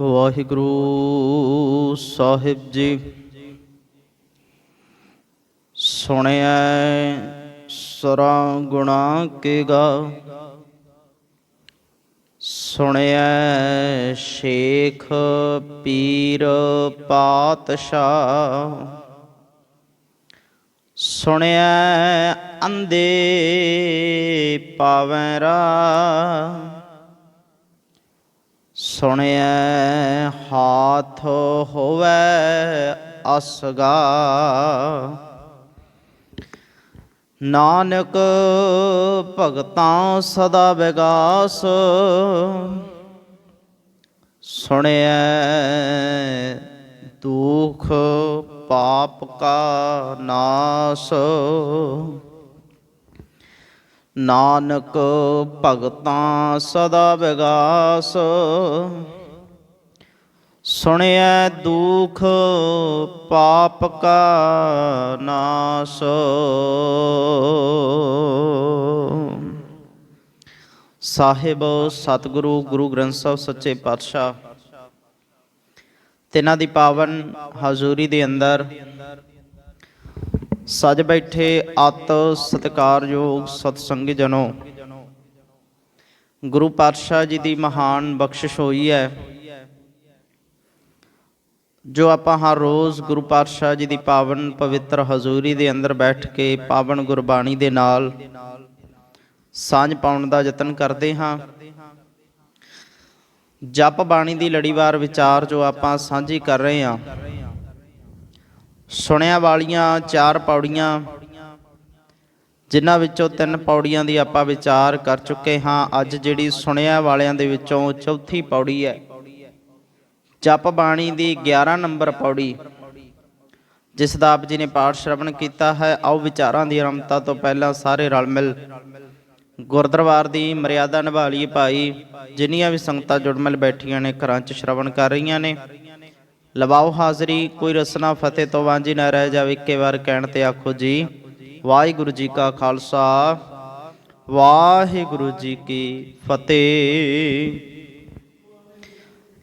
ਵਾਹਿਗੁਰੂ ਸਾਹਿਬ ਜੀ। ਸੁਣਿਆ ਸਰਾ ਗੁਣਾ ਕੇ ਗਾ ਸੁਣਿਆ ਸ਼ੇਖ ਪੀਰ ਪਾਤਸ਼ਾਹ। ਸੁਣਿਆ ਅੰਦੇ ਪਾਵੈ ਰਾ ਸੁਣਿਆ ਹਾਥ ਹੋਵੇ ਅਸਗਾ। ਨਾਨਕ ਭਗਤਾਂ ਸਦਾ ਵਿਗਾਸ। ਸੁਣਿਆ ਦੁਖ ਪਾਪ ਕਾ ਨਾਸ। ਨਾਨਕ ਭਗਤਾਂ ਸਦਾ ਵਿਗਾਸ। ਸੁਣਿਐ ਦੁਖ ਪਾਪ ਕਾ ਨਾਸ। ਸਾਹਿਬ, ਸਤਿਗੁਰੂ, ਗੁਰੂ ਗ੍ਰੰਥ ਸਾਹਿਬ, ਸੱਚੇ ਪਾਤਸ਼ਾਹ, ਤਿਨਾਂ ਦੀ ਪਾਵਨ ਹਜ਼ੂਰੀ ਦੇ ਅੰਦਰ ਸਜ ਬੈਠੇ ਅਤ ਸਤਿਕਾਰਯੋਗ ਸਤਸੰਗ ਜਨੋ ਗੁਰੂ ਪਾਤਸ਼ਾਹ ਜੀ ਦੀ ਮਹਾਨ ਬਖਸ਼ਿਸ਼ ਹੋਈ ਹੈ। ਜੋ ਆਪਾਂ ਹਰ ਰੋਜ਼ ਗੁਰੂ ਪਾਤਸ਼ਾਹ ਜੀ ਦੀ ਪਾਵਨ ਪਵਿੱਤਰ ਹਜ਼ੂਰੀ ਦੇ ਅੰਦਰ ਬੈਠ ਕੇ ਪਾਵਨ ਗੁਰਬਾਣੀ ਦੇ ਨਾਲ ਸਾਂਝ ਪਾਉਣ ਦਾ ਯਤਨ ਕਰਦੇ ਹਾਂ। ਜਪ ਬਾਣੀ ਦੀ ਲੜੀਵਾਰ ਵਿਚਾਰ ਜੋ ਆਪਾਂ ਸਾਂਝੀ ਕਰ ਰਹੇ ਹਾਂ। ਸੁਣਿਆ ਵਾਲੀਆਂ ਚਾਰ ਪੌੜੀਆਂ, ਜਿਨ੍ਹਾਂ ਵਿੱਚੋਂ ਤਿੰਨ ਪੌੜੀਆਂ ਦੀ ਆਪਾਂ ਵਿਚਾਰ ਕਰ ਚੁੱਕੇ ਹਾਂ। ਅੱਜ ਜਿਹੜੀ ਸੁਣਿਆ ਵਾਲਿਆਂ ਦੇ ਵਿੱਚੋਂ ਚੌਥੀ ਪੌੜੀ ਹੈ। ਜਪ ਬਾਣੀ ਦੀ 11 ਨੰਬਰ ਪੌੜੀ, ਜਿਸ ਦਾ ਆਪ ਜੀ ਨੇ ਪਾਠ ਸ਼ਰਵਣ ਕੀਤਾ ਹੈ। ਆਓ ਵਿਚਾਰਾਂ ਦੀ ਰਮਤਾ ਤੋਂ ਪਹਿਲਾਂ ਸਾਰੇ ਰਲ ਮਿਲ ਗੁਰਦਰਬਾਰ ਦੀ ਮਰਿਆਦਾ ਨਿਭਾ ਲਈਏ ਭਾਈ, ਜਿੰਨੀਆਂ ਵੀ ਸੰਗਤਾਂ ਜੁੜ ਮਿਲ ਬੈਠੀਆਂ ਨੇ, ਘਰਾਂ 'ਚ ਸ਼ਰਵਣ ਕਰ ਰਹੀਆਂ ਨੇ। ਲਵਾਓ ਹਾਜ਼ਰੀ, ਕੋਈ ਰਸਨਾ ਫਤਿਹ ਤੋਂ ਵਾਂਝੀ ਨਾ ਰਹਿ ਜਾਵੇ, ਇੱਕੇ ਵਾਰ ਕਹਿਣ ਤੇ ਆਖੋ ਜੀ, ਵਾਹਿਗੁਰੂ ਜੀ ਕਾ ਖਾਲਸਾ, ਵਾਹਿਗੁਰੂ ਜੀ ਕੀ ਫਤਿਹ।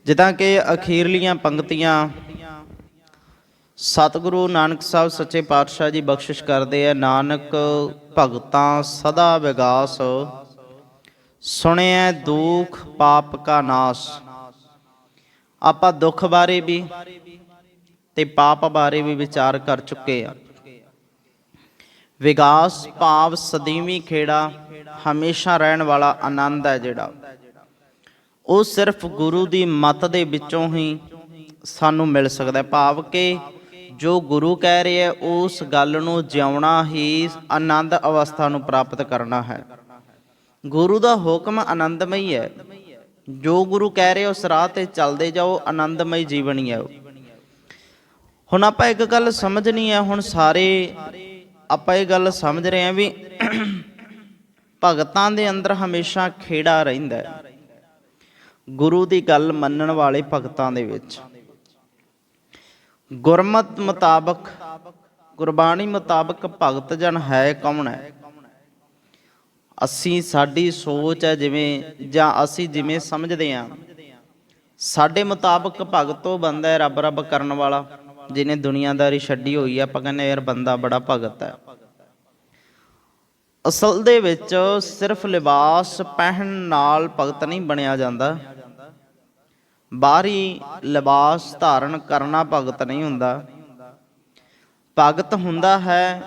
ਜਿੱਦਾਂ ਕਿ ਅਖੀਰਲੀਆਂ ਪੰਕਤੀਆਂ, ਸਤਿਗੁਰੂ ਨਾਨਕ ਸਾਹਿਬ ਸੱਚੇ ਪਾਤਸ਼ਾਹ ਜੀ ਬਖਸ਼ਿਸ਼ ਕਰਦੇ ਆ, ਨਾਨਕ ਭਗਤਾਂ ਸਦਾ ਵਿਗਾਸ, ਸੁਣਿਐ ਦੁਖ ਪਾਪ ਕਾ ਨਾਸ। ਆਪਾਂ ਦੁੱਖ ਬਾਰੇ ਵੀ ਤੇ ਪਾਪ ਬਾਰੇ ਵੀ ਵਿਚਾਰ ਕਰ ਚੁੱਕੇ ਆ। ਵਿਗਾਸ ਭਾਵ ਸਦੀਵੀ ਖੇੜਾ ਹਮੇਸ਼ਾ ਰਹਿਣ ਵਾਲਾ ਆਨੰਦ ਹੈ ਜਿਹੜਾ। ਉਹ ਸਿਰਫ ਗੁਰੂ ਦੀ ਮਤ ਦੇ ਵਿੱਚੋਂ ਹੀ ਸਾਨੂੰ ਮਿਲ ਸਕਦਾ ਭਾਵ ਕਿ ਜੋ ਗੁਰੂ ਕਹਿ ਰਿਹਾ ਹੈ, ਉਸ ਗੱਲ ਨੂੰ ਜਿਉਣਾ ਹੀ ਆਨੰਦ ਅਵਸਥਾ ਨੂੰ ਪ੍ਰਾਪਤ ਕਰਨਾ ਹੈ। ਗੁਰੂ ਦਾ ਹੁਕਮ ਆਨੰਦਮਈ ਹੈ। ਜੋ ਗੁਰੂ ਕਹਿ ਰਹੇ ਉਸ ਰਾਹ ਤੇ ਚੱਲਦੇ ਜਾਓ, ਆਨੰਦਮਈ ਜੀਵਨੀ ਹੈ ਉਹ। ਹੁਣ ਆਪਾਂ ਇੱਕ ਗੱਲ ਸਮਝਣੀ ਹੈ, ਹੁਣ ਸਾਰੇ ਆਪਾਂ ਇਹ ਗੱਲ ਸਮਝ ਰਹੇ ਹਾਂ ਵੀ ਭਗਤਾਂ ਦੇ ਅੰਦਰ ਹਮੇਸ਼ਾ ਖੇੜਾ ਰਹਿੰਦਾ ਹੈ। ਗੁਰੂ ਦੀ ਗੱਲ ਮੰਨਣ ਵਾਲੇ ਭਗਤਾਂ ਦੇ ਵਿੱਚ। ਗੁਰਮਤ ਮੁਤਾਬਕ, ਗੁਰਬਾਣੀ ਮੁਤਾਬਕ ਭਗਤ ਜਨ ਹੈ ਕੌਣ ਹੈ? ਅਸੀਂ ਸਾਡੀ ਸੋਚ ਹੈ ਜਿਵੇਂ, ਜਾਂ ਅਸੀਂ ਜਿਵੇਂ ਸਮਝਦੇ ਹਾਂ। ਸਾਡੇ ਮੁਤਾਬਕ ਭਗਤ ਉਹ ਬੰਦਾ ਹੈ ਰੱਬ ਰੱਬ ਕਰਨ ਵਾਲਾ, ਜਿਹਨੇ ਦੁਨੀਆਦਾਰੀ ਛੱਡੀ ਹੋਈ ਹੈ। ਆਪਾਂ ਕਹਿੰਦੇ ਯਾਰ ਬੰਦਾ ਬੜਾ ਭਗਤ ਹੈ। ਅਸਲ ਦੇ ਵਿੱਚ ਸਿਰਫ ਲਿਬਾਸ ਪਹਿਨ ਨਾਲ ਭਗਤ ਨਹੀਂ ਬਣਿਆ ਜਾਂਦਾ। ਬਾਹਰੀ ਲਿਬਾਸ ਧਾਰਨ ਕਰਨਾ ਭਗਤ ਨਹੀਂ ਹੁੰਦਾ। ਭਗਤ ਹੁੰਦਾ ਹੈ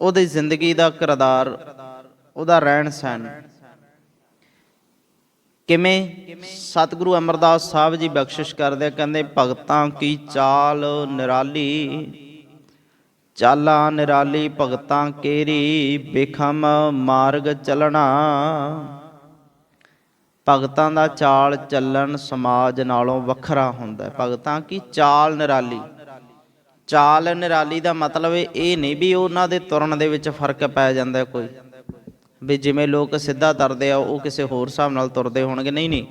ਉਹਦੀ ਜ਼ਿੰਦਗੀ ਦਾ ਕਿਰਦਾਰ, ਉਹਦਾ ਰਹਿਣ ਸਹਿਣ। ਕਿਵੇਂ ਸਤਿਗੁਰੂ ਅਮਰਦਾਸ ਸਾਹਿਬ ਜੀ ਬਖਸ਼ਿਸ਼ ਕਰਦੇ ਕਹਿੰਦੇ, ਭਗਤਾਂ ਕੀ ਚਾਲ ਨਿਰਾਲੀ? ਚਾਲਾ ਨਿਰਾਲੀ, ਭਗਤਾਂ ਕੇਰੀ ਬਿਖਮ ਮਾਰਗ ਚਲਣਾ। ਭਗਤਾਂ ਦਾ ਚਾਲ ਚੱਲਣ ਸਮਾਜ ਨਾਲੋਂ ਵੱਖਰਾ ਹੁੰਦਾ ਭਗਤਾਂ ਕੀ ਚਾਲ ਨਿਰਾਲੀ? ਚਾਲ ਨਿਰਾਲੀ ਦਾ ਮਤਲਬ ਇਹ ਨਹੀਂ ਵੀ ਉਹਨਾਂ ਦੇ ਤੁਰਨ ਦੇ ਵਿੱਚ ਫ਼ਰਕ ਪੈ ਜਾਂਦਾ ਕੋਈ। ਵੀ ਜਿਵੇਂ ਲੋਕ ਸਿੱਧਾ ਤੁਰਦੇ ਆ, ਉਹ ਕਿਸੇ ਹੋਰ ਹਿਸਾਬ ਨਾਲ ਤੁਰਦੇ ਹੋਣਗੇ। ਨਹੀਂ ਨਹੀਂ।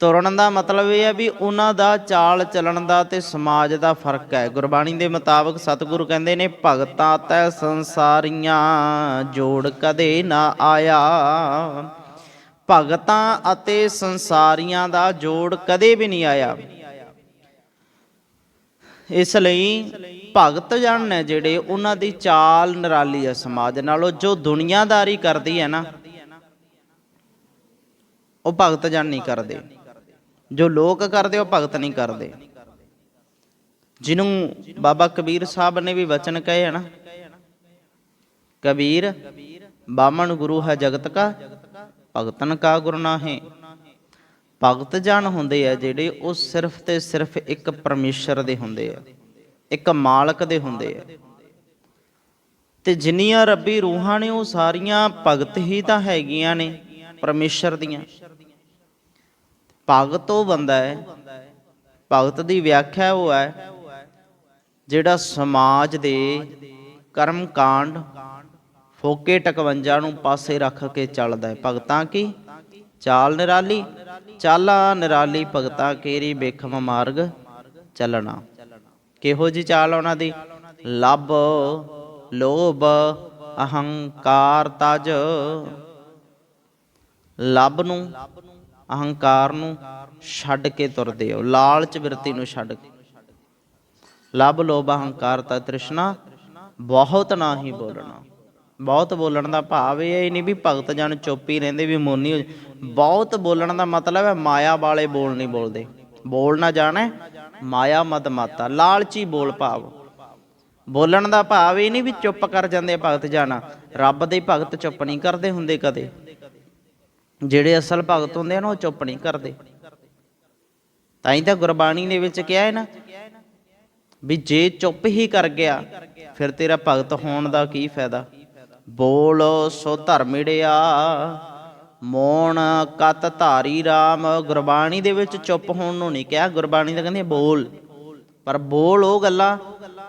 ਤੁਰਨ ਦਾ ਮਤਲਬ ਇਹ ਹੈ ਵੀ ਉਹਨਾਂ ਦਾ ਚਾਲ ਚੱਲਣ ਦਾ ਤੇ ਸਮਾਜ ਦਾ ਫ਼ਰਕ ਹੈ। ਗੁਰਬਾਣੀ ਦੇ ਮੁਤਾਬਕ ਸਤਿਗੁਰੂ ਕਹਿੰਦੇ ਨੇ, ਭਗਤਾਂ ਤੈ ਸੰਸਾਰੀਆਂ, ਜੋੜ ਕਦੇ ਨਾ ਆਇਆ। ਭਗਤਾਂ ਅਤੇ ਸੰਸਾਰੀਆਂ ਦਾ ਜੋੜ ਕਦੇ ਵੀ ਨਹੀਂ ਆਇਆ। ਇਸ ਲਈ ਭਗਤ ਜਨ ਨੇ ਜਿਹੜੇ ਉਹਨਾਂ ਦੀ ਚਾਲ ਨਿਰਾਲੀ ਹੈ ਸਮਾਜ ਨਾਲੋਂ, ਜੋ ਦੁਨੀਆਦਾਰੀ ਕਰਦੀ ਹੈ ਨਾ, ਉਹ ਭਗਤ ਜਨ ਨਹੀਂ ਕਰਦੇ। ਜੋ ਲੋਕ ਕਰਦੇ, ਉਹ ਭਗਤ ਨਹੀਂ ਕਰਦੇ। ਜਿਹਨੂੰ ਬਾਬਾ ਕਬੀਰ ਸਾਹਿਬ ਨੇ ਵੀ ਵਚਨ ਕਹੇ ਹਨ ਕਬੀਰ ਬਾਮਣ ਗੁਰੂ ਹੈ ਜਗਤ ਕਾ, ਭਗਤਨ ਕਾ ਗੁਰੂ ਭਗਤ ਜਨ ਹੁੰਦੇ ਆ ਜਿਹੜੇ ਉਹ ਸਿਰਫ ਤੇ ਸਿਰਫ ਇੱਕ ਪਰਮੇਸ਼ਰ ਦੇ ਹੁੰਦੇ ਆ, ਇੱਕ ਮਾਲਕ ਦੇ ਹੁੰਦੇ ਆ। ਤੇ ਜਿੰਨੀਆਂ ਰੱਬੀ ਰੂਹਾਂ ਨੇ ਉਹ ਸਾਰੀਆਂ ਭਗਤ ਹੀ ਤਾਂ ਹੈਗੀਆਂ ਨੇ, ਪਰਮੇਸ਼ਰ ਦੀਆਂ। ਭਗਤ ਉਹ ਬੰਦਾ ਹੈ, ਭਗਤ ਦੀ ਵਿਆਖਿਆ ਉਹ ਹੈ, ਜਿਹੜਾ ਸਮਾਜ ਦੇ ਕਰਮ ਕਾਂਡ, ਫੋਕੇ 51 ਨੂੰ ਪਾਸੇ ਰੱਖ ਕੇ ਚੱਲਦਾ ਹੈ। ਭਗਤਾਂ ਕੀ? ਚਾਲ ਨਿਰਾਲੀ, ਚਾਲਾ ਨਿਰਾਲੀ ਭਗਤਾ ਕੇਰੀ ਬੇਖਮ ਮਾਰਗ ਚੱਲਣਾ। ਕਿਹੋ ਜੀ ਚਾਲ ਉਹਨਾਂ ਦੀ? ਲੱਭ, ਲੋਭ, ਅਹੰਕਾਰ ਤਜ। ਲੱਭ ਨੂੰ, ਅਹੰਕਾਰ ਨੂੰ ਛੱਡ ਕੇ ਤੁਰਦੇ ਹੋ, ਲਾਲਚ ਬਿਰਤੀ ਨੂੰ ਛੱਡ ਕੇ। ਲੱਭ, ਲੋਭ, ਅਹੰਕਾਰ ਤਾ ਤ੍ਰਿਸ਼ਨਾ, ਬਹੁਤ ਨਾ ਹੀ ਬੋਲਣਾ। ਬਹੁਤ ਬੋਲਣ ਦਾ ਭਾਵ ਇਹ ਨਹੀਂ ਵੀ ਭਗਤ ਜਨ ਚੁੱਪ ਹੀ ਰਹਿੰਦੇ ਵੀ ਮੋਨੀ ਬਹੁਤ ਬੋਲਣ ਦਾ ਮਤਲਬ ਹੈ, ਮਾਇਆ ਵਾਲੇ ਬੋਲ ਨਹੀਂ ਬੋਲਦੇ। ਬੋਲ ਨਾ ਜਾਣਾ, ਮਾਇਆ ਮਦ ਮਾਤਾ, ਲਾਲਚੀ ਬੋਲ ਭਾਵ। ਬੋਲਣ ਦਾ ਭਾਵ ਇਹ ਨਹੀਂ ਵੀ ਚੁੱਪ ਕਰ ਜਾਂਦੇ ਭਗਤ ਜਨ। ਰੱਬ ਦੇ ਭਗਤ ਚੁੱਪ ਨਹੀਂ ਕਰਦੇ ਹੁੰਦੇ ਕਦੇ। ਜਿਹੜੇ ਅਸਲ ਭਗਤ ਹੁੰਦੇ ਆ ਨਾ, ਉਹ ਚੁੱਪ ਨਹੀਂ ਕਰਦੇ। ਤਾਂ ਹੀ ਤਾਂ ਗੁਰਬਾਣੀ ਦੇ ਵਿੱਚ ਕਿਹਾ ਹੈ ਨਾ, ਵੀ ਜੇ ਚੁੱਪ ਹੀ ਕਰ ਗਿਆ, ਫਿਰ ਤੇਰਾ ਭਗਤ ਹੋਣ ਦਾ ਕੀ ਫਾਇਦਾ? ਬੋਲ ਸੋ ਧਰਮਿੜਿਆ ਮੋਣ ਕਤ ਧਾਰੀ RAM ਗੁਰਬਾਣੀ ਦੇ ਵਿੱਚ ਚੁੱਪ ਹੋਣ ਨੂੰ ਨਹੀਂ ਕਿਹਾ, ਗੁਰਬਾਣੀ ਤਾਂ ਕਹਿੰਦੀ ਬੋਲ। ਪਰ ਬੋਲ ਉਹ ਗੱਲਾਂ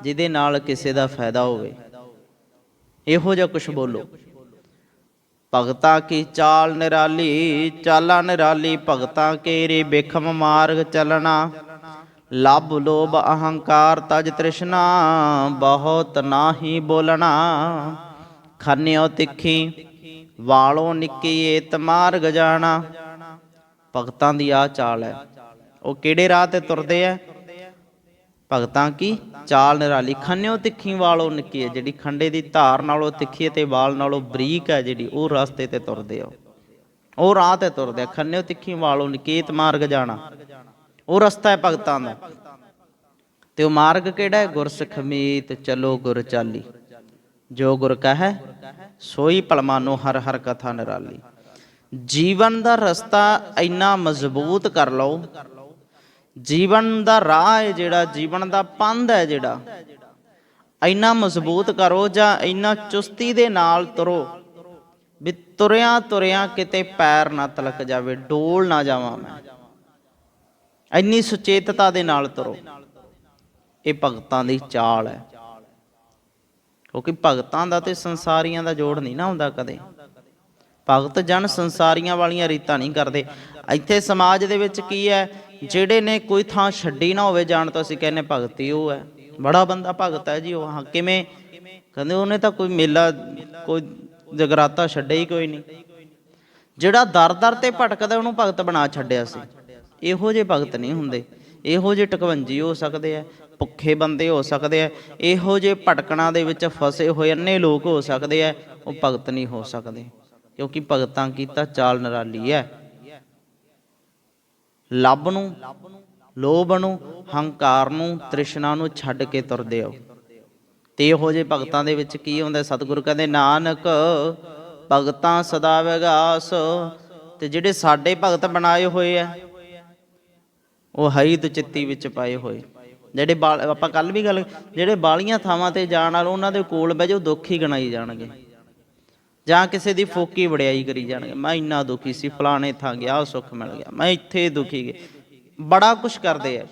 ਜਿਹਦੇ ਨਾਲ ਕਿਸੇ ਦਾ ਫਾਇਦਾ ਹੋਵੇ। ਇਹੋ ਜਿਹਾ ਕੁਝ ਬੋਲੋ। ਭਗਤਾ ਕੀ ਚਾਲ ਨਿਰਾਲੀ, ਚਾਲਾ ਨਿਰਾਲੀ, ਭਗਤਾ ਕੇਰੇ ਬੇਖਮ ਮਾਰਗ ਚਲਣਾ। ਲੱਭ, ਲੋਭ, ਅਹੰਕਾਰ, ਤਜ ਤ੍ਰਿਸ਼ਨਾ, ਬਹੁਤ ਨਾਹੀ ਬੋਲਣਾ। ਖੰਨਿਓ ਤਿੱਖੀ, ਵਾਲੋ ਨਿੱਕੀ ਏਤ ਮਾਰਗ ਜਾਣਾ ਭਗਤਾਂ ਦੀ ਆ ਚਾਲ ਹੈ। ਉਹ ਕਿਹੜੇ ਰਾਹ ਤੇ ਤੁਰਦੇ ਆ? ਭਗਤਾਂ ਕੀ? ਚਾਲ ਨਿਰਾਲੀ। ਖੰਨਿਓ ਤਿੱਖੀ, ਵਾਲੋ ਨਿੱਕੀ ਹੈ ਜਿਹੜੀ ਖੰਡੇ ਦੀ ਧਾਰ ਨਾਲੋਂ ਤਿੱਖੀ ਤੇ ਵਾਲ ਨਾਲੋਂ ਬਰੀਕ ਹੈ ਜਿਹੜੀ, ਉਹ ਰਸਤੇ ਤੇ ਤੁਰਦੇ ਆ। ਉਹ ਰਾਹ ਤੇ ਤੁਰਦੇ ਖੰਨਿਓ ਤਿੱਖੀ, ਵਾਲੋ ਨਿਕੇਤ ਮਾਰਗ ਜਾਣਾ ਉਹ ਰਸਤਾ ਹੈ ਭਗਤਾਂ ਦਾ। ਤੇ ਉਹ ਮਾਰਗ ਕਿਹੜਾ ਹੈ? ਗੁਰਸਿੱਖ ਮੀਤ ਚਲੋ ਗੁਰ ਚਾਲੀ। ਜੋ ਗੁਰ ਕਹੈ, ਸੋਈ ਪਲਮਾਨੋ ਹਰ ਹਰ ਕਥਾ ਨਿਰਾਲੀ। ਜੀਵਨ ਦਾ ਰਸਤਾ ਇੰਨਾ ਮਜ਼ਬੂਤ ਕਰ ਲਓ। ਜੀਵਨ ਦਾ ਰਾਹ ਹੈ ਜਿਹੜਾ, ਜੀਵਨ ਦਾ ਪੰਧ ਹੈ ਜਿਹੜਾ। ਇੰਨਾ ਮਜ਼ਬੂਤ ਕਰੋ ਜਾਂ ਇੰਨਾ ਚੁਸਤੀ ਦੇ ਨਾਲ ਤੁਰੋ ਵੀ ਤੁਰਿਆ ਤੁਰਿਆ ਕਿਤੇ ਪੈਰ ਨਾ ਤਲਕ ਜਾਵੇ, ਡੋਲ ਨਾ ਜਾਵਾਂ ਮੈਂ। ਇੰਨੀ ਸੁਚੇਤਤਾ ਦੇ ਨਾਲ ਤੁਰੋ। ਇਹ ਭਗਤਾਂ ਦੀ ਚਾਲ ਹੈ। ਕਿਉਂਕਿ ਭਗਤਾਂ ਦਾ ਤੇ ਸੰਸਾਰੀਆਂ ਦਾ ਜੋੜ ਨਹੀਂ ਨਾ ਹੁੰਦਾ ਕਦੇ। ਭਗਤ ਜਨ ਸੰਸਾਰੀਆਂ ਵਾਲੀਆਂ ਰੀਤਾਂ ਨਹੀਂ ਕਰਦੇ। ਇੱਥੇ ਸਮਾਜ ਦੇ ਵਿੱਚ ਕੀ ਹੈ, ਜਿਹੜੇ ਨੇ ਕੋਈ ਥਾਂ ਛੱਡੀ ਨਾ ਹੋਵੇ ਜਾਣ ਤੋਂ, ਅਸੀਂ ਕਹਿੰਨੇ ਭਗਤੀ ਉਹ ਹੈ। ਬੜਾ ਬੰਦਾ ਭਗਤ ਹੈ ਜੀ ਉਹ। ਹਾਂ, ਕਿਵੇਂ? ਕਹਿੰਦੇ ਉਹਨੇ ਤਾਂ ਕੋਈ ਮੇਲਾ, ਕੋਈ ਜਗਰਾਤਾ ਛੱਡਿਆ ਹੀ ਕੋਈ ਨਹੀਂ। ਜਿਹੜਾ ਦਰ ਦਰ ਤੇ ਭਟਕਦਾ, ਉਹਨੂੰ ਭਗਤ ਬਣਾ ਛੱਡਿਆ ਸੀ। ਇਹੋ ਜਿਹੇ ਭਗਤ ਨਹੀਂ ਹੁੰਦੇ। ਇਹੋ ਜਿਹੇ ਟਕਵੰਜੀ ਹੋ ਸਕਦੇ ਆ। ਭੁੱਖੇ ਬੰਦੇ ਹੋ ਸਕਦੇ ਆ। ਇਹੋ ਜਿਹੇ ਭਟਕਣਾ ਦੇ ਵਿੱਚ ਫਸੇ ਹੋਏ ਅੰਨੇ ਲੋਕ ਹੋ ਸਕਦੇ ਆ, ਉਹ ਭਗਤ ਨਹੀਂ ਹੋ ਸਕਦੇ। ਕਿਉਂਕਿ ਭਗਤਾਂ ਕੀਤਾ ਚਾਲ ਨਿਰਾਲੀ ਹੈ ਲੱਭ ਨੂੰ, ਲੋਭ ਨੂੰ, ਹੰਕਾਰ ਨੂੰ, ਤ੍ਰਿਸ਼ਨਾ ਨੂੰ ਛੱਡ ਕੇ ਤੁਰਦੇ ਹੋ ਤੇ ਇਹੋ ਜਿਹੇ ਭਗਤਾਂ ਦੇ ਵਿੱਚ ਕੀ ਹੁੰਦਾ, ਸਤਿਗੁਰੂ ਕਹਿੰਦੇ, ਨਾਨਕ, ਭਗਤਾਂ ਸਦਾ ਵਿਗਾਸ। ਤੇ ਜਿਹੜੇ ਸਾਡੇ ਭਗਤ ਬਣਾਏ ਹੋਏ ਆ ਉਹ ਹਈ ਚਿੱਤੀ ਵਿੱਚ ਪਾਏ ਹੋਏ। ਜਿਹੜੇ ਬਾਲ- ਆਪਾਂ ਕੱਲ ਵੀ ਗੱਲ, ਜਿਹੜੇ ਬਾਲੀਆਂ ਥਾਵਾਂ ਤੇ ਜਾਣ ਵਾਲੇ, ਉਹਨਾਂ ਦੇ ਕੋਲ ਬਹਿ ਜਾਓ, ਦੁੱਖ ਹੀ ਗਣਾਈ ਜਾਣਗੇ। ਜਾਂ ਕਿਸੇ ਦੀ ਫੋਕੀ ਵੜਿਆਈ ਕਰੀ ਜਾਣਗੇ। ਮੈਂ ਇੰਨਾ ਦੁਖੀ ਸੀ, ਫਲਾਣੇ ਥਾਂ ਗਿਆ ਸੁੱਖ ਮਿਲ ਗਿਆ। ਮੈਂ ਇੱਥੇ ਦੁਖੀ ਗਿਆ। ਬੜਾ ਕੁਝ ਕਰਦੇ ਆ।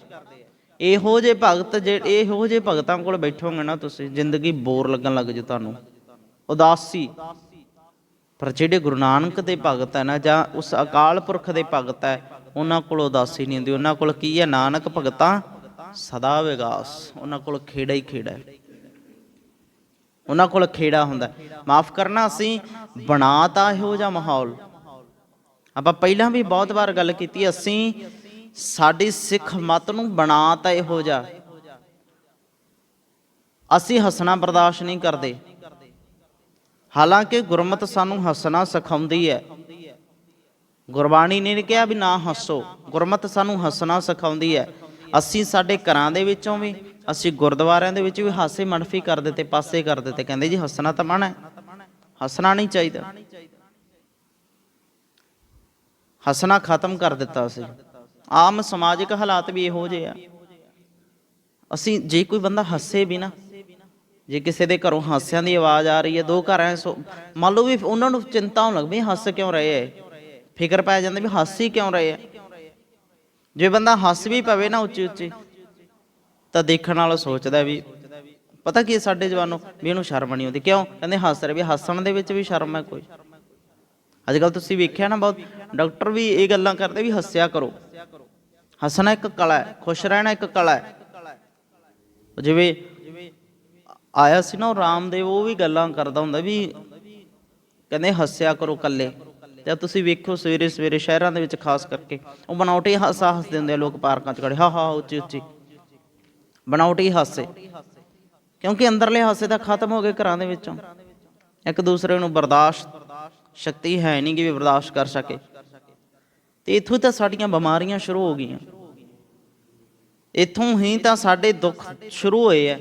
ਇਹੋ ਜੇ ਭਗਤ ਜਿਹੜੇ ਇਹੋ ਜੇ ਭਗਤਾਂ ਕੋਲ ਬੈਠੋਗੇ ਨਾ ਤੁਸੀਂ, ਜ਼ਿੰਦਗੀ ਬੋਰ ਲੱਗਣ ਲੱਗ ਜੂ ਤੁਹਾਨੂੰ। ਉਦਾਸੀ। ਪਰ ਜਿਹੜੇ ਗੁਰੂ ਨਾਨਕ ਦੇ ਭਗਤ ਹੈ ਨਾ, ਜਾਂ ਉਸ ਅਕਾਲ ਪੁਰਖ ਦੇ ਭਗਤ ਹੈ ਉਹਨਾਂ ਕੋਲ ਉਦਾਸੀ ਨਹੀਂ ਹੁੰਦੀ। ਉਹਨਾਂ ਕੋਲ ਕੀ ਹੈ ਨਾਨਕ ਭਗਤਾਂ ਸਦਾ ਵਿਗਾਸ ਉਹਨਾਂ ਕੋਲ ਖੇੜਾ ਹੀ ਖੇੜਾ ਹੈ। ਉਹਨਾਂ ਕੋਲ ਖੇੜਾ ਹੁੰਦਾ ਮਾਫ ਕਰਨਾ ਅਸੀਂ ਬਣਾਤਾ ਇਹੋ ਜਿਹਾ ਮਾਹੌਲ। ਆਪਾਂ ਪਹਿਲਾਂ ਵੀ ਬਹੁਤ ਵਾਰ ਗੱਲ ਕੀਤੀ, ਅਸੀਂ ਸਾਡੀ ਸਿੱਖ ਮਤ ਨੂੰ ਬਣਾ ਇਹੋ ਜਿਹਾ। ਅਸੀਂ ਹੱਸਣਾ ਬਰਦਾਸ਼ਤ ਨਹੀਂ ਕਰਦੇ। ਹਾਲਾਂਕਿ ਗੁਰਮਤ ਸਾਨੂੰ ਹੱਸਣਾ ਸਿਖਾਉਂਦੀ ਹੈ। ਗੁਰਬਾਣੀ ਨੇ ਕਿਹਾ ਵੀ ਨਾ ਹੱਸੋ। ਗੁਰਮਤ ਸਾਨੂੰ ਹੱਸਣਾ ਸਿਖਾਉਂਦੀ ਹੈ। ਅਸੀਂ ਸਾਡੇ ਘਰਾਂ ਦੇ ਵਿੱਚੋਂ ਵੀ, ਅਸੀਂ ਗੁਰਦੁਆਰਿਆਂ ਦੇ ਵਿੱਚ ਵੀ ਹਾਸੇ ਮਨਫੀ ਕਰ ਦਿੱਤੇ ਪਾਸੇ ਕਰ ਦਿੱਤੇ ਕਹਿੰਦੇ ਜੀ ਹੱਸਣਾ ਤਾਂ ਮਨ ਹੈ। ਹੱਸਣਾ ਨਹੀਂ ਚਾਹੀਦਾ। ਹੱਸਣਾ ਖਤਮ ਕਰ ਦਿੱਤਾ ਸੀ ਆਮ ਸਮਾਜਿਕ ਹਾਲਾਤ ਵੀ ਇਹੋ ਜਿਹੇ ਆ। ਅਸੀਂ ਜੇ ਕੋਈ ਬੰਦਾ ਹੱਸੇ ਵੀ ਨਾ, ਜੇ ਕਿਸੇ ਦੇ ਘਰੋਂ ਹਾਸਿਆਂ ਦੀ ਆਵਾਜ਼ ਆ ਰਹੀ ਹੈ, ਦੋ ਘਰ ਐ ਸੋ ਮੰਨ ਲਓ ਵੀ ਉਹਨਾਂ ਨੂੰ ਚਿੰਤਾ ਹੋਣ ਲੱਗ ਪਈ, ਹੱਸ ਕਿਉਂ ਰਹੇ ਐ ਫਿਕਰ ਪੈ ਜਾਂਦਾ ਵੀ ਹੱਸ ਹੀ ਕਿਉਂ ਰਹੇ ਐ ਜੇ ਬੰਦਾ ਹੱਸ ਵੀ ਪਵੇ ਨਾ ਉੱਚੀ ਉੱਚੀ, ਤਾਂ ਦੇਖਣ ਵਾਲਾ ਸੋਚਦਾ ਵੀ ਪਤਾ ਕੀ ਸਾਡੇ ਜਵਾਨੋਂ ਵੀ ਇਹਨੂੰ ਸ਼ਰਮ ਨਹੀਂ ਆਉਂਦੀ। ਕਿਉਂ? ਕਹਿੰਦੇ ਹੱਸ ਰਹੇ ਵੀ ਹੱਸਣ ਦੇ ਵਿੱਚ ਵੀ ਸ਼ਰਮ ਹੈ ਕੋਈ। ਅੱਜ ਕੱਲ ਤੁਸੀਂ ਵੇਖਿਆ ਨਾ ਬਹੁਤ ਡਾਕਟਰ ਵੀ ਇਹ ਗੱਲਾਂ ਕਰਦੇ ਵੀ ਹੱਸਿਆ ਕਰੋ। ਹੱਸਣਾ ਇੱਕ ਕਲਾ ਹੈ, ਖੁਸ਼ ਰਹਿਣਾ ਇੱਕ ਕਲਾ ਹੈ। ਜਿਵੇਂ ਆਇਆ ਸੀ ਨਾ ਉਹ ਰਾਮਦੇਵ, ਉਹ ਵੀ ਗੱਲਾਂ ਕਰਦਾ ਹੁੰਦਾ ਵੀ ਕਹਿੰਦੇ ਹੱਸਿਆ ਕਰੋ ਕੱਲੇ ਤੇ ਤੁਸੀਂ ਵੇਖੋ ਸਵੇਰੇ ਸਵੇਰੇ ਸ਼ਹਿਰਾਂ ਦੇ ਵਿੱਚ ਖਾਸ ਕਰਕੇ, ਉਹ ਬਣਾਉਟੀ ਹਾਸਾ ਹੱਸਦੇ ਹੁੰਦੇ ਆ ਲੋਕ ਪਾਰਕਾਂ 'ਚ ਖੜੇ। ਹਾ ਹਾ, ਉੱਚੀ ਉੱਚੀ। ਬਣਾਉਟੀ ਹਾਸੇ। ਕਿਉਂਕਿ ਅੰਦਰਲੇ ਹਾਸੇ ਤਾਂ ਖਤਮ ਹੋ ਗਏ ਘਰਾਂ ਦੇ ਵਿੱਚੋਂ। ਇੱਕ ਦੂਸਰੇ ਨੂੰ ਬਰਦਾਸ਼ਤ, ਸ਼ਕਤੀ ਹੈ ਨਹੀਂ ਕਿ ਵੀ ਬਰਦਾਸ਼ਤ ਕਰ ਸਕੇ। ਤੇ ਇੱਥੋਂ ਤਾਂ ਸਾਡੀਆਂ ਬਿਮਾਰੀਆਂ ਸ਼ੁਰੂ ਹੋ ਗਈਆਂ। ਇਥੋਂ ਹੀ ਤਾਂ ਸਾਡੇ ਦੁੱਖ ਸ਼ੁਰੂ ਹੋਏ ਆ।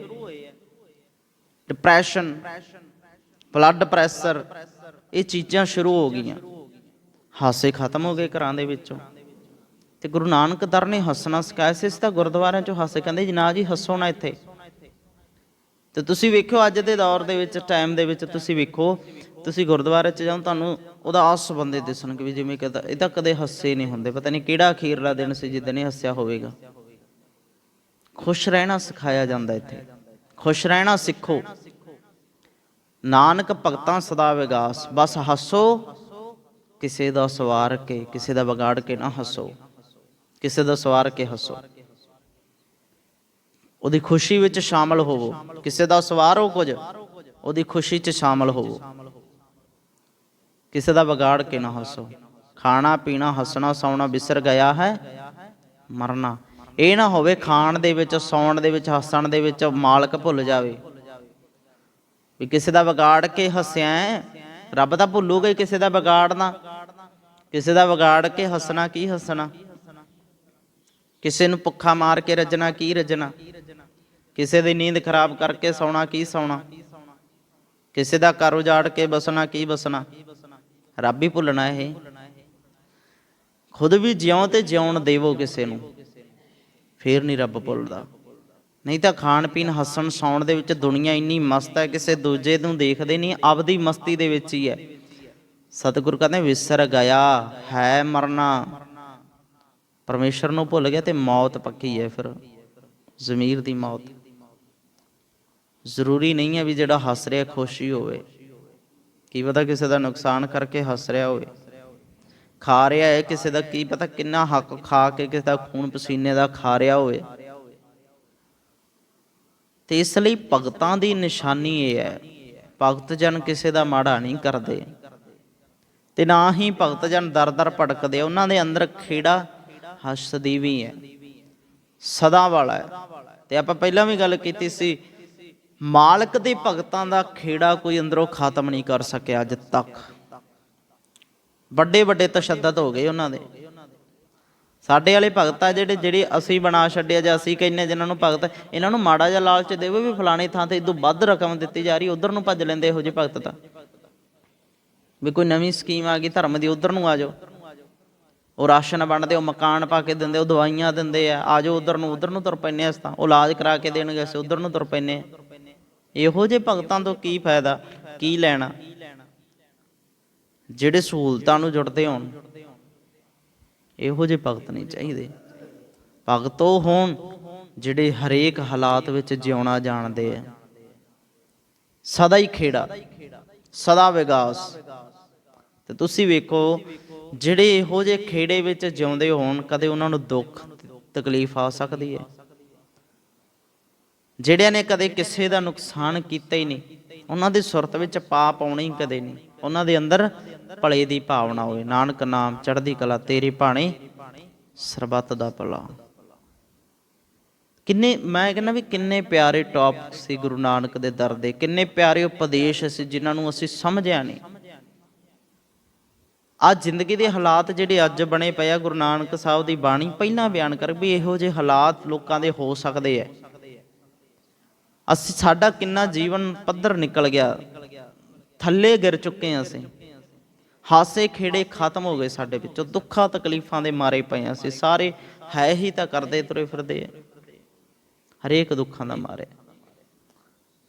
ਡਿਪਰੈਸ਼ਨ ਬਲੱਡ ਪ੍ਰੈਸ਼ਰ ਇਹ ਚੀਜ਼ਾਂ ਸ਼ੁਰੂ ਹੋ ਗਈਆਂ। ਹਾਸੇ ਖਤਮ ਹੋ ਗਏ ਘਰਾਂ ਦੇ ਵਿੱਚੋਂ। ਤੇ ਗੁਰੂ ਨਾਨਕ ਦਰ ਨੇ ਹੱਸਣਾ ਸਿਖਾਇਆ ਸੀ ਇਸ ਤਾਂ ਗੁਰਦੁਆਰਿਆਂ ਚੋਂ ਹਾਸੇ ਕਹਿੰਦੇ ਜੀ ਜੀ ਹੱਸੋ ਨਾ ਇੱਥੇ। ਤੇ ਤੁਸੀਂ ਵੇਖਿਓ ਅੱਜ ਦੇ ਦੌਰ ਦੇ ਵਿੱਚ ਟਾਈਮ ਦੇ ਵਿੱਚ ਤੁਸੀਂ ਵੇਖੋ, ਤੁਸੀਂ ਗੁਰਦੁਆਰੇ 'ਚ ਜਾਓ, ਤੁਹਾਨੂੰ ਉਹਦਾ ਬੰਦੇ ਦਿਸਣਗੇ ਵੀ ਜਿਵੇਂ ਕਹਦਾ ਇਹ ਤਾਂ ਕਦੇ ਹੱਸੇ ਨਹੀਂ ਹੁੰਦੇ, ਪਤਾ ਨਹੀਂ ਕਿਹੜਾ ਅਖੀਰਲਾ ਦਿਨ ਸੀ ਜਿੱਦਣ ਇਹ ਹੱਸਿਆ ਹੋਵੇਗਾ। ਖੁਸ਼ ਰਹਿਣਾ ਸਿਖਾਇਆ ਜਾਂਦਾ ਇੱਥੇ। ਖੁਸ਼ ਰਹਿਣਾ ਸਿੱਖੋ। ਨਾਨਕ ਭਗਤਾਂ ਸਦਾ ਵਿਗਾਸ, ਬਸ ਹੱਸੋ ਕਿਸੇ ਦਾ ਸਵਾਰ ਕੇ, ਕਿਸੇ ਦਾ ਵਿਗਾੜ ਕੇ ਨਾ ਹੱਸੋ, ਕਿਸੇ ਦਾ ਸਵਾਰ ਕੇ ਹੱਸੋ। ਉਹਦੀ ਖੁਸ਼ੀ ਵਿੱਚ ਸ਼ਾਮਲ ਹੋਵੋ। ਕਿਸੇ ਦਾ ਸਵਾਰੋ ਕੁਝ, ਉਹਦੀ ਖੁਸ਼ੀ 'ਚ ਸ਼ਾਮਲ ਹੋਵੋ। ਕਿਸੇ ਦਾ ਵਿਗਾੜ ਕੇ ਨਾ ਹੱਸੋ। ਖਾਣਾ, ਪੀਣਾ, ਹੱਸਣਾ, ਸੌਣਾ ਵਿਸਰ ਗਿਆ ਹੈ, ਮਰਨਾ। ਇਹ ਨਾ ਹੋਵੇ ਖਾਣ ਦੇ ਵਿੱਚ, ਸੌਣ ਦੇ ਵਿੱਚ, ਹੱਸਣ ਦੇ ਵਿੱਚ ਮਾਲਕ ਭੁੱਲ ਜਾਵੇ। ਵੀ ਕਿਸੇ ਦਾ ਵਿਗਾੜ ਕੇ ਹੱਸਿਆ ਹੈ ਰੱਬ ਤਾਂ ਭੁੱਲੂਗਾ ਹੀ ਕਿਸੇ ਦਾ ਵਿਗਾੜਨਾ। ਕਿਸੇ ਦਾ ਵਿਗਾੜ ਕੇ ਹੱਸਣਾ, ਕੀ ਹੱਸਣਾ? ਕਿਸੇ ਨੂੰ ਭੁੱਖਾ ਮਾਰ ਕੇ ਰੱਜਣਾ, ਕੀ ਰੱਜਣਾ? ਕਿਸੇ ਦੀ ਨੀਂਦ ਖਰਾਬ ਕਰਕੇ ਸੌਣਾ, ਕੀ ਸੌਣਾ? ਕਿਸੇ ਦਾ ਘਰ ਉਜਾੜ ਕੇ ਬਸਣਾ, ਕੀ ਬਸਣਾ? ਰੱਬ ਹੀ ਭੁੱਲਣਾ ਇਹ। ਖੁਦ ਵੀ ਜਿਉਂ ਤੇ ਜਿਉਣ ਦੇਵੋ ਕਿਸੇ ਨੂੰ। ਫੇਰ ਨਹੀਂ ਰੱਬ ਭੁੱਲਦਾ। ਨਹੀਂ ਤਾਂ ਖਾਣ ਪੀਣ, ਹੱਸਣ, ਸੌਣ ਦੇ ਵਿੱਚ ਦੁਨੀਆ ਇੰਨੀ ਮਸਤ ਹੈ ਕਿਸੇ ਦੂਜੇ ਨੂੰ ਦੇਖਦੇ ਨਹੀਂ, ਆਪਦੀ ਮਸਤੀ ਦੇ ਵਿੱਚ ਹੀ ਹੈ। ਸਤਿਗੁਰ ਕਹਿੰਦੇ, ਵਿਸਰ ਗਿਆ, ਹੈ ਮਰਨਾ। ਪਰਮੇਸ਼ਰ ਨੂੰ ਭੁੱਲ ਗਿਆ ਤੇ ਮੌਤ ਪੱਕੀ ਹੈ ਫਿਰ। ਜ਼ਮੀਰ ਦੀ ਮੌਤ। ਜ਼ਰੂਰੀ ਨਹੀਂ ਹੈ ਵੀ ਜਿਹੜਾ ਹੱਸ ਰਿਹਾ ਖੁਸ਼ੀ ਹੋਵੇ। ਕੀ ਪਤਾ ਕਿਸੇ ਦਾ ਨੁਕਸਾਨ ਕਰਕੇ ਹੱਸ ਰਿਹਾ ਹੋਵੇ। ਖਾ ਰਿਹਾ ਹੈ, ਕਿਸੇ ਦਾ ਕੀ ਪਤਾ ਕਿੰਨਾ ਹੱਕ ਖਾ ਕੇ ਕਿਸੇ ਦਾ ਖੂਨ ਪਸੀਨੇ ਦਾ ਖਾ ਰਿਹਾ ਹੋਵੇ। ਤੇ ਇਸ ਲਈ ਭਗਤਾਂ ਦੀ ਨਿਸ਼ਾਨੀ ਇਹ ਹੈ, ਭਗਤ ਜਨ ਕਿਸੇ ਦਾ ਮਾੜਾ ਨਹੀਂ ਕਰਦੇ। ਤੇ ਨਾ ਹੀ ਭਗਤ ਜਨ ਦਰ-ਦਰ ਭਟਕਦੇ ਉਹਨਾਂ ਦੇ ਅੰਦਰ ਖੇੜਾ ਹੱਸਦੀ ਵੀ ਹੈ, ਸਦਾ ਵਾਲਾ ਹੈ। ਤੇ ਆਪਾਂ ਪਹਿਲਾਂ ਵੀ ਗੱਲ ਕੀਤੀ ਸੀ, ਮਾਲਕ ਦੇ ਭਗਤਾਂ ਦਾ ਖੇੜਾ ਕੋਈ ਅੰਦਰੋਂ ਖਤਮ ਨਹੀਂ ਕਰ ਸਕਿਆ ਅੱਜ ਤੱਕ। ਵੱਡੇ ਵੱਡੇ ਤਸ਼ੱਦਦ ਹੋ ਗਏ ਉਹਨਾਂ ਦੇ। ਸਾਡੇ ਵਾਲੇ ਭਗਤ ਆ ਜਿਹੜੇ ਜਿਹੜੇ ਅਸੀਂ ਬਣਾ ਛੱਡਿਆ ਜਾਂ ਅਸੀਂ ਕਹਿੰਨੇ ਜਿਨ੍ਹਾਂ ਨੂੰ ਭਗਤ, ਇਹਨਾਂ ਨੂੰ ਮਾੜਾ ਜਿਹਾ ਲਾਲਚ ਦੇਵੇ ਵੀ ਫਲਾਣੇ ਥਾਂ ਤੇ ਇਦੋਂ ਵੱਧ ਰਕਮ ਦਿੱਤੀ ਜਾ ਰਹੀ, ਉਧਰ ਨੂੰ ਭੱਜ ਲੈਂਦੇ ਇਹੋ ਜਿਹੇ ਭਗਤ ਤਾਂ। ਵੀ ਕੋਈ ਨਵੀਂ ਸਕੀਮ ਆ ਗਈ ਧਰਮ ਦੀ, ਉਧਰ ਨੂੰ ਆ ਜਾਓ। ਉਹ ਰਾਸ਼ਨ ਵੰਡਦੇ, ਉਹ ਮਕਾਨ ਪਾ ਕੇ ਦਿੰਦੇ, ਉਹ ਦਵਾਈਆਂ ਦਿੰਦੇ ਆ ਆ ਜਾਓ ਉਧਰ ਨੂੰ ਉਧਰ ਨੂੰ ਤੁਰ ਪੈਨੇ ਅਸ ਤਾਂ। ਉਹ ਇਲਾਜ ਕਰਾ ਕੇ ਦੇਣਗੇ ਅਸੀਂ, ਉਧਰ ਨੂੰ ਤੁਰ ਪੈਨੇ ਇਹੋ ਜਿਹੇ ਭਗਤਾਂ ਤੋਂ ਕੀ ਫਾਇਦਾ, ਕੀ ਲੈਣਾ? ਜਿਹੜੇ ਸਹੂਲਤਾਂ ਨੂੰ ਜੁੜਦੇ ਹੋਣ। ਇਹੋ ਜਿਹੇ ਭਗਤ ਨਹੀਂ ਚਾਹੀਦੇ। ਭਗਤ ਉਹ ਹੋਣ ਜਿਹੜੇ ਹਰੇਕ ਹਾਲਾਤ ਵਿੱਚ ਜਿਉਣਾ ਜਾਣਦੇ ਆ। ਸਦਾ ਹੀ ਖੇੜਾ, ਸਦਾ ਵਿਗਾਸ। ਤੇ ਤੁਸੀਂ ਵੇਖੋ, ਜਿਹੜੇ ਇਹੋ ਜਿਹੇ ਖੇੜੇ ਵਿੱਚ ਜਿਉਂਦੇ ਹੋਣ, ਕਦੇ ਉਹਨਾਂ ਨੂੰ ਦੁੱਖ, ਤਕਲੀਫ ਆ ਸਕਦੀ ਹੈ। ਜਿਹੜਿਆਂ ਨੇ ਕਦੇ ਕਿਸੇ ਦਾ ਨੁਕਸਾਨ ਕੀਤਾ ਹੀ ਨਹੀਂ, ਉਹਨਾਂ ਦੀ ਸੁਰਤ ਵਿੱਚ ਪਾਪ ਆਉਣਾ ਹੀ ਕਦੇ ਨਹੀਂ। ਉਹਨਾਂ ਦੇ ਅੰਦਰ ਭਲੇ ਦੀ ਭਾਵਨਾ ਹੋਵੇ। ਨਾਨਕ ਨਾਮ ਚੜ੍ਹਦੀ ਕਲਾ, ਤੇਰੇ ਭਾਣੇ ਸਰਬੱਤ ਦਾ ਭਲਾ। ਕਿੰਨੇ ਮੈਂ ਕਹਿੰਦਾ ਵੀ ਕਿੰਨੇ ਪਿਆਰੇ ਟੌਪਿਕ ਸੀ ਗੁਰੂ ਨਾਨਕ ਦੇ ਦਰ ਦੇ। ਕਿੰਨੇ ਪਿਆਰੇ ਉਪਦੇਸ਼ ਸੀ ਜਿਨ੍ਹਾਂ ਨੂੰ ਅਸੀਂ ਸਮਝਿਆ ਨਹੀਂ। ਆ ਜ਼ਿੰਦਗੀ ਦੇ ਹਾਲਾਤ ਜਿਹੜੇ ਅੱਜ ਬਣੇ ਪਏ ਆ, ਗੁਰੂ ਨਾਨਕ ਸਾਹਿਬ ਦੀ ਬਾਣੀ ਪਹਿਲਾਂ ਬਿਆਨ ਕਰ ਵੀ ਇਹੋ ਜਿਹੇ ਹਾਲਾਤ ਲੋਕਾਂ ਦੇ ਹੋ ਸਕਦੇ ਐ। ਅਸੀਂ ਸਾਡਾ ਕਿੰਨਾ ਜੀਵਨ ਪੱਧਰ ਨਿਕਲ ਗਿਆ, ਥੱਲੇ ਗਿਰ ਚੁੱਕੇ ਹਾਂ ਅਸੀਂ। ਹਾਸੇ ਖੇੜੇ ਖਤਮ ਹੋ ਗਏ ਸਾਡੇ ਵਿੱਚੋਂ। ਦੁੱਖਾਂ ਤਕਲੀਫਾਂ ਦੇ ਮਾਰੇ ਪਏ ਹਾਂ ਅਸੀਂ। ਸਾਰੇ ਹੈ ਹੀ ਤਾਂ ਕਰਦੇ ਤੁਰੇ ਫਿਰਦੇ ਆ। ਹਰੇਕ ਦੁੱਖਾਂ ਦਾ ਮਾਰੇ।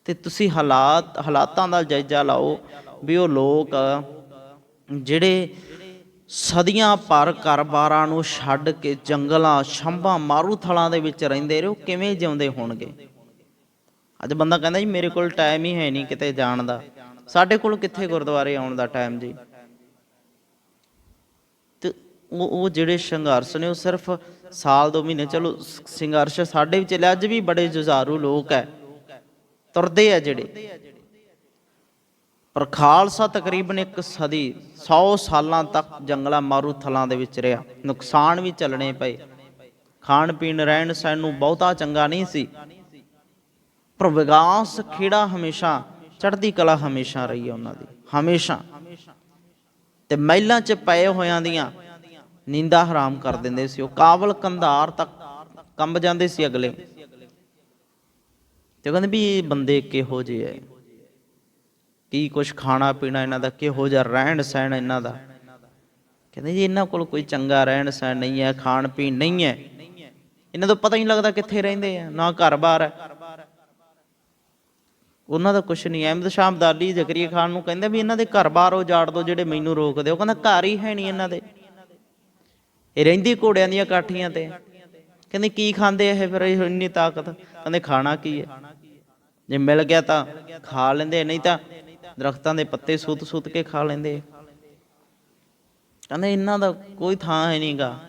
ਤੇ ਤੁਸੀਂ ਹਾਲਾਤ, ਹਾਲਾਤਾਂ ਦਾ ਜਾਇਜ਼ਾ ਲਾਓ ਵੀ ਉਹ ਲੋਕ ਜਿਹੜੇ ਸਦੀਆਂ ਭਰ ਘਰ-ਬਾਰਾਂ ਨੂੰ ਛੱਡ ਕੇ ਜੰਗਲਾਂ ਛੰਭਾਂ ਮਾਰੂਥਲਾਂ ਦੇ ਵਿੱਚ ਰਹਿੰਦੇ ਰਹੇ, ਉਹ ਕਿਵੇਂ ਜਿਉਂਦੇ ਹੋਣਗੇ? ਅੱਜ ਬੰਦਾ ਕਹਿੰਦਾ ਜੀ, ਮੇਰੇ ਕੋਲ ਟਾਈਮ ਹੀ ਹੈ ਨਹੀਂ ਕਿਤੇ ਜਾਣ ਦਾ। ਸਾਡੇ ਕੋਲ ਕਿੱਥੇ ਗੁਰਦੁਆਰੇ ਆਉਣ ਦਾ ਟਾਈਮ ਜੀ? ਉਹ ਉਹ ਜਿਹੜੇ ਸੰਘਰਸ਼ ਨੇ ਉਹ ਸਿਰਫ ਸਾਲ ਦੋ ਮਹੀਨੇ, ਚਲੋ ਸੰਘਰਸ਼ ਸਾਡੇ ਵਿੱਚ ਚੱਲਿਆ ਅੱਜ ਵੀ ਬੜੇ ਜੁਝਾਰੂ ਲੋਕ ਹੈ, ਤੁਰਦੇ ਆ ਜਿਹੜੇ। ਪਰ ਖਾਲਸਾ ਤਕਰੀਬਨ ਇੱਕ ਸਦੀ 100 ਸਾਲਾਂ ਤੱਕ ਜੰਗਲਾਂ ਮਾਰੂ ਥਲਾਂ ਦੇ ਵਿੱਚ ਰਿਹਾ। ਨੁਕਸਾਨ ਵੀ ਚੱਲਣੇ ਪਏ। ਖਾਣ ਪੀਣ, ਰਹਿਣ ਸਹਿਣ ਨੂੰ ਬਹੁਤਾ ਚੰਗਾ ਨਹੀਂ ਸੀ। ਪਰ ਵਿਗਾਸ ਖੇੜਾ ਹਮੇਸ਼ਾ, ਚੜ੍ਹਦੀ ਕਲਾ ਹਮੇਸ਼ਾ ਰਹੀ ਹੈ ਉਹਨਾਂ ਦੀ, ਹਮੇਸ਼ਾ। ਤੇ ਮਹਿਲਾਂ 'ਚ ਪਏ ਹੋਇਆਂ ਦੀਆਂ ਨੀਂਦਾ ਹਰਾਮ ਕਰ ਦਿੰਦੇ ਸੀ। ਉਹ ਕਾਬਲ ਕੰਧਾਰ ਤੱਕ ਕੰਬ ਜਾਂਦੇ ਸੀ ਅਗਲੇ। ਤੇ ਕਹਿੰਦੇ ਵੀ ਇਹ ਬੰਦੇ ਕਿਹੋ ਜਿਹੇ ਐ? ਕੀ ਕੁਛ ਖਾਣਾ ਪੀਣਾ ਇਹਨਾਂ ਦਾ? ਕਿਹੋ ਜਿਹਾ ਰਹਿਣ ਸਹਿਣ ਇਹਨਾਂ ਦਾ? ਕਹਿੰਦੇ ਜੀ ਇਹਨਾਂ ਕੋਲ ਕੋਈ ਚੰਗਾ ਰਹਿਣ ਸਹਿਣ ਨਹੀਂ ਹੈ ਖਾਣ ਪੀਣ ਨਹੀਂ ਹੈ ਇਹਨਾਂ ਤੋਂ ਪਤਾ ਹੀ ਨਹੀਂ ਲੱਗਦਾ ਕਿੱਥੇ ਰਹਿੰਦੇ ਆ ਨਾ ਘਰ-ਬਾਰ ਹੈ ਉਹਨਾਂ ਦਾ ਕੁਛ ਨਹੀਂ ਅਹਿਮਦ ਸ਼ਾਹ ਅਬਦਾਲੀ ਜ਼ਕਰੀਆ ਖਾਨ ਨੂੰ ਕਹਿੰਦੇ ਵੀ ਇਹਨਾਂ ਦੇ ਘਰ-ਬਾਰ ਉਜਾੜ ਦੋ ਜਿਹੜੇ ਮੈਨੂੰ ਰੋਕਦੇ। ਉਹ ਕਹਿੰਦਾ ਘਰ ਹੀ ਹੈ ਨਹੀਂ ਇਹਨਾਂ ਦੇ। ਇਹ ਰਹਿੰਦੀ ਘੋੜਿਆਂ ਦੀਆਂ ਕਾਠੀਆਂ ਤੇ। ਕਹਿੰਦੇ, ਕੀ ਖਾਂਦੇ ਇਹ ਫਿਰ? ਇਹ ਇੰਨੀ ਤਾਕਤ। ਕਹਿੰਦੇ, ਖਾਣਾ ਕੀ ਹੈ? ਜੇ ਮਿਲ ਗਿਆ ਤਾਂ ਖਾ ਲੈਂਦੇ, ਨਹੀਂ ਤਾਂ ਦਰਖਤਾਂ ਦੇ ਪੱਤੇ ਸੂਤ-ਸੂਤ ਕੇ ਖਾ ਲੈਂਦੇ। ਕਹਿੰਦੇ, ਇਹਨਾਂ ਦਾ ਕੋਈ ਥਾਂ ਹੈ ਨਹੀਂਗਾ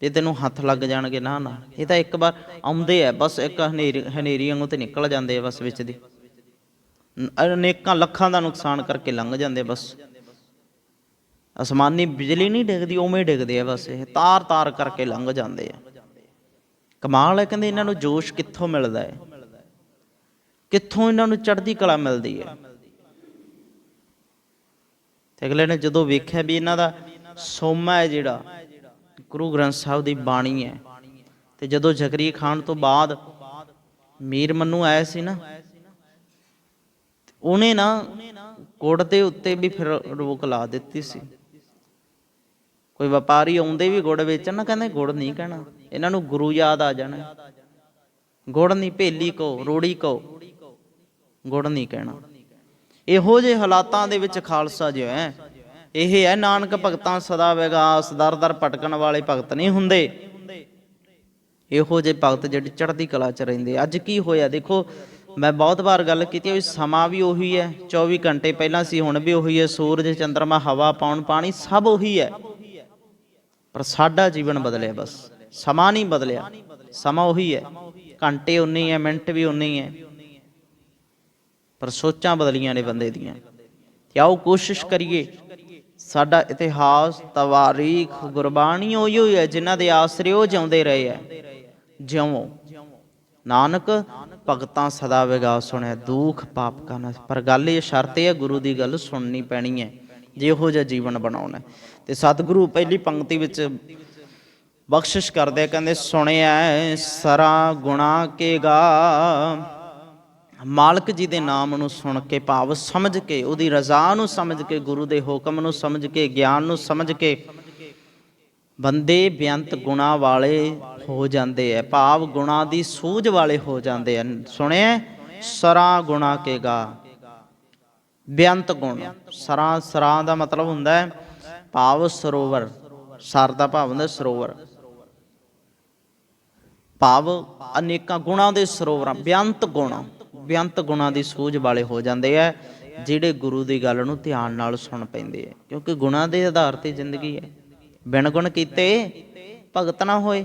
ਤੇ ਤੈਨੂੰ ਹੱਥ ਲੱਗ ਜਾਣਗੇ ਨਾ ਨਾ। ਇਹ ਤਾਂ ਇੱਕ ਵਾਰ ਆਉਂਦੇ ਆ, ਬਸ ਇੱਕ ਹਨੇਰੀ ਹਨੇਰੀ ਵਾਂਗੂ ਤੇ ਨਿਕਲ ਜਾਂਦੇ ਆ ਬਸ ਵਿੱਚ ਦੀ। ਅਨੇਕਾਂ ਲੱਖਾਂ ਦਾ ਨੁਕਸਾਨ ਕਰਕੇ ਲੰਘ ਜਾਂਦੇ ਬਸ। ਅਸਮਾਨੀ ਬਿਜਲੀ ਨਹੀਂ ਡਿੱਗਦੀ, ਉਵੇਂ ਡਿੱਗਦੇ ਆ ਬਸ ਇਹ। ਤਾਰ ਤਾਰ ਕਰਕੇ ਲੰਘ ਜਾਂਦੇ ਆ। ਕਮਾਲ ਹੈ, ਕਹਿੰਦੇ ਇਹਨਾਂ ਨੂੰ ਜੋਸ਼ ਕਿੱਥੋਂ ਮਿਲਦਾ ਹੈ? ਕਿੱਥੋਂ ਇਹਨਾਂ ਨੂੰ ਚੜ੍ਹਦੀ ਕਲਾ ਮਿਲਦੀ ਹੈ? ਤੇ ਅਗਲੇ ਨੇ ਜਦੋਂ ਵੇਖਿਆ ਵੀ ਇਹਨਾਂ ਦਾ ਸੋਮਾ ਹੈ ਜਿਹੜਾ, ਗੁਰੂ ਗ੍ਰੰਥ ਸਾਹਿਬ ਦੀ ਬਾਣੀ ਹੈ। ਤੇ ਜਦੋਂ ਜ਼ਕਰੀ ਖਾਨ ਤੋਂ ਬਾਅਦ ਮੀਰ ਮੰਨੂ ਆਇਆ ਸੀ ਨਾ ਉਹਨੇ ਨਾ ਗੁੜ ਦੇ ਉੱਤੇ ਵੀ ਫਿਰ ਰੋਕ ਲਾ ਦਿੱਤੀ ਸੀ। ਕੋਈ ਵਪਾਰੀ ਆਉਂਦੇ ਵੀ ਗੁੜ ਵੇਚਣ ਨਾ, ਕਹਿੰਦੇ ਗੁੜ ਨਹੀਂ ਕਹਿਣਾ। ਇਹਨਾਂ ਨੂੰ ਗੁਰੂ ਯਾਦ ਆ ਜਾਣਾ। ਗੁੜ ਨਹੀਂ, ਭੇਲੀ ਕੋ ਰੋੜੀ ਕੋ ਗੁੜ ਨਹੀਂ ਕਹਿਣਾ। ਇਹੋ ਜਿਹੇ ਹਾਲਾਤਾਂ ਦੇ ਵਿੱਚ ਖਾਲਸਾ ਜੋ ਹੈ। ਇਹ ਹੈ, ਨਾਨਕ ਭਗਤਾਂ ਸਦਾ ਵਿਗਾਸ, ਦਰ ਦਰ ਭਟਕਣ ਵਾਲੇ ਭਗਤ ਨਹੀਂ ਹੁੰਦੇ। ਇਹੋ ਜਿਹੇ ਭਗਤ ਜਿਹੜੇ ਚੜ੍ਹਦੀ ਕਲਾ 'ਚ ਰਹਿੰਦੇ। ਅੱਜ ਕੀ ਹੋਇਆ? ਦੇਖੋ, ਮੈਂ ਬਹੁਤ ਵਾਰ ਗੱਲ ਕੀਤੀ ਹੈ ਸਮਾਂ ਵੀ ਉਹੀ ਹੈ। 24 ਘੰਟੇ ਪਹਿਲਾਂ ਸੀ, ਹੁਣ ਵੀ ਉਹੀ ਹੈ। ਸੂਰਜ ਚੰ드ਰਮਾ ਹਵਾ ਪਾਉਣ ਪਾਣੀ ਸਭ ਉਹੀ ਹੈ। ਪਰ ਸਾਡਾ ਜੀਵਨ ਬਦਲਿਆ ਬਸ। ਸਮਾਂ ਨਹੀਂ ਬਦਲਿਆ। ਸਮਾਂ ਉਹੀ ਹੈ। ਘੰਟੇ ਉਨੇ ਹੀ ਹੈ, ਮਿੰਟ ਵੀ ਉਨੇ ਹੀ ਹੈ। ਪਰ ਸੋਚਾਂ ਬਦਲੀਆਂ ਨੇ ਬੰਦੇ ਦੀਆਂ। ਤੇ ਆਓ ਕੋਸ਼ਿਸ਼ ਕਰੀਏ। ਸਾਡਾ ਇਤਿਹਾਸ, ਤਵਾਰੀਖ, ਗੁਰਬਾਣੀ ਉਹੀ ਹੋਈ ਹੈ ਜਿਨ੍ਹਾਂ ਦੇ ਆਸਰੇ ਉਹ ਜਿਉਂਦੇ ਰਹੇ ਹੈ। ਜਿਉਂ। ਨਾਨਕ, ਭਗਤਾਂ ਸਦਾ ਵਿਗਾ ਸੁਣਿਆ ਦੁਖ ਪਾਪ ਕਾ ਨਾ ਪਰ ਗੱਲ ਇਹ ਸ਼ਰਤ ਹੈ, ਗੁਰੂ ਦੀ ਗੱਲ ਸੁਣਨੀ ਪੈਣੀ ਹੈ। ਜੇ ਇਹੋ ਜਿਹਾ ਜੀਵਨ ਬਣਾਉਣਾ ਤੇ ਸਤਿਗੁਰੂ ਪਹਿਲੀ ਪੰਕਤੀ ਵਿੱਚ ਬਖਸ਼ਿਸ਼ ਕਰਦੇ ਕਹਿੰਦੇ ਸੁਣਿਆ ਸਰਾ ਗੁਣਾ ਕੇ ਮਾਲਕ ਜੀ ਦੇ ਨਾਮ ਨੂੰ ਸੁਣ ਕੇ ਭਾਵ ਸਮਝ ਕੇ, ਉਹਦੀ ਰਜ਼ਾ ਨੂੰ ਸਮਝ ਕੇ, ਗੁਰੂ ਦੇ ਹੁਕਮ ਨੂੰ ਸਮਝ ਕੇ, ਗਿਆਨ ਨੂੰ ਸਮਝ ਕੇ ਬੰਦੇ ਬੇਅੰਤ ਗੁਣਾ ਵਾਲੇ ਹੋ ਜਾਂਦੇ ਐ ਭਾਵ ਗੁਣਾ ਦੀ ਸੂਝ ਵਾਲੇ ਹੋ ਜਾਂਦੇ ਐ ਸੁਣਿਆ ਸਰਾ ਗੁਣਾ ਕੇ ਗਾ। ਬੇਅੰਤ ਗੁਣ, ਸਰਾ ਸਰਾ ਦਾ ਮਤਲਬ ਹੁੰਦਾ ਹੈ ਭਾਵ ਸਰੋਵਰ ਸਰ ਦਾ ਭਾਵ ਹੁੰਦਾ ਸਰੋਵਰ। ਭਾਵ ਅਨੇਕਾਂ ਗੁਣਾਂ ਦੇ ਸਰੋਵਰਾਂ ਬੇਅੰਤ ਗੁਣ ਬੇਅੰਤ ਗੁਣਾਂ ਦੀ ਸੂਝ ਵਾਲੇ ਹੋ ਜਾਂਦੇ ਆ, ਜਿਹੜੇ ਗੁਰੂ ਦੀ ਗੱਲ ਨੂੰ ਧਿਆਨ ਨਾਲ ਸੁਣ ਪੈਂਦੇ ਆ। ਕਿਉਂਕਿ ਗੁਣਾਂ ਦੇ ਆਧਾਰ ਤੇ ਜ਼ਿੰਦਗੀ ਹੈ। ਬਿਨ ਗੁਣ ਕੀਤੇ ਭਗਤ ਨਾ ਹੋਏ।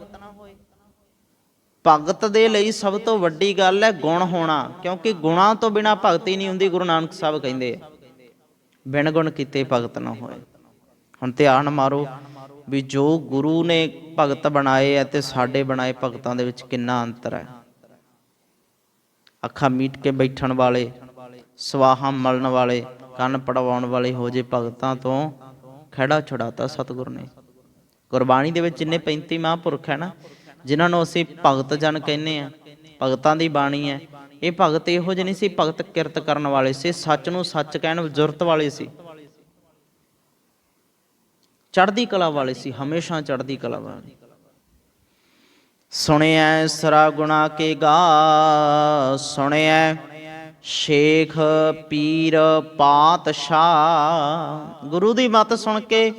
ਭਗਤ ਦੇ ਲਈ ਸਭ ਤੋਂ ਵੱਡੀ ਗੱਲ ਹੈ ਗੁਣ ਹੋਣਾ, ਕਿਉਂਕਿ ਗੁਣਾਂ ਤੋਂ ਬਿਨਾ ਭਗਤੀ ਨਹੀਂ ਹੁੰਦੀ, ਗੁਰੂ ਨਾਨਕ ਸਾਹਿਬ ਕਹਿੰਦੇ ਆ। ਬਿਨ ਗੁਣ ਕੀਤੇ ਭਗਤ ਨਾ ਹੋਏ। ਹੁਣ ਧਿਆਨ ਮਾਰੋ ਵੀ ਜੋ ਗੁਰੂ ਨੇ ਭਗਤ ਬਣਾਏ ਐ ਤੇ ਸਾਡੇ ਬਣਾਏ ਭਗਤਾਂ ਦੇ ਵਿੱਚ ਕਿੰਨਾ ਅੰਤਰ ਹੈ। ਅੱਖਾਂ ਮੀਟ ਕੇ ਬੈਠਣ ਵਾਲੇ, ਸਵਾਹਾਂ ਮਲਣ ਵਾਲੇ, ਕੰਨ ਪੜਵਾਉਣ ਵਾਲੇ ਹੋ ਜੇ ਭਗਤਾਂ ਤੋਂ ਖੜਾ ਛੁਡਾਤਾ ਸਤਿਗੁਰ ਨੇ। ਗੁਰਬਾਣੀ ਦੇ ਵਿੱਚ ਜਿੰਨੇ 35 ਮਹਾਂਪੁਰਖ ਹੈ ਨਾ, ਜਿਨ੍ਹਾਂ ਨੂੰ ਅਸੀਂ ਭਗਤ ਜਨ ਕਹਿੰਦੇ ਆ ਭਗਤਾਂ ਦੀ ਬਾਣੀ ਹੈ, ਇਹ ਭਗਤ ਇਹੋ ਜਿਹੇ ਨਹੀਂ ਸੀ ਭਗਤ ਕਿਰਤ ਕਰਨ ਵਾਲੇ ਸੀ, ਸੱਚ ਨੂੰ ਸੱਚ ਕਹਿਣ ਜ਼ਰੂਰਤ ਵਾਲੇ ਸੀ। ਚੜ੍ਹਦੀ ਕਲਾ ਵਾਲੇ ਸੀ, ਹਮੇਸ਼ਾ ਚੜ੍ਹਦੀ ਕਲਾ ਵਾਲੇ। ਸੁਣਿਐ ਸਰਾ ਗੁਣਾ ਕੇ ਗਾ, ਸੁਣਿਐ ਸ਼ੇਖ ਪੀਰ ਪਾਤਸ਼ਾਹ। ਗੁਰੂ ਦੀ ਮਤ ਸੁਣ ਕੇ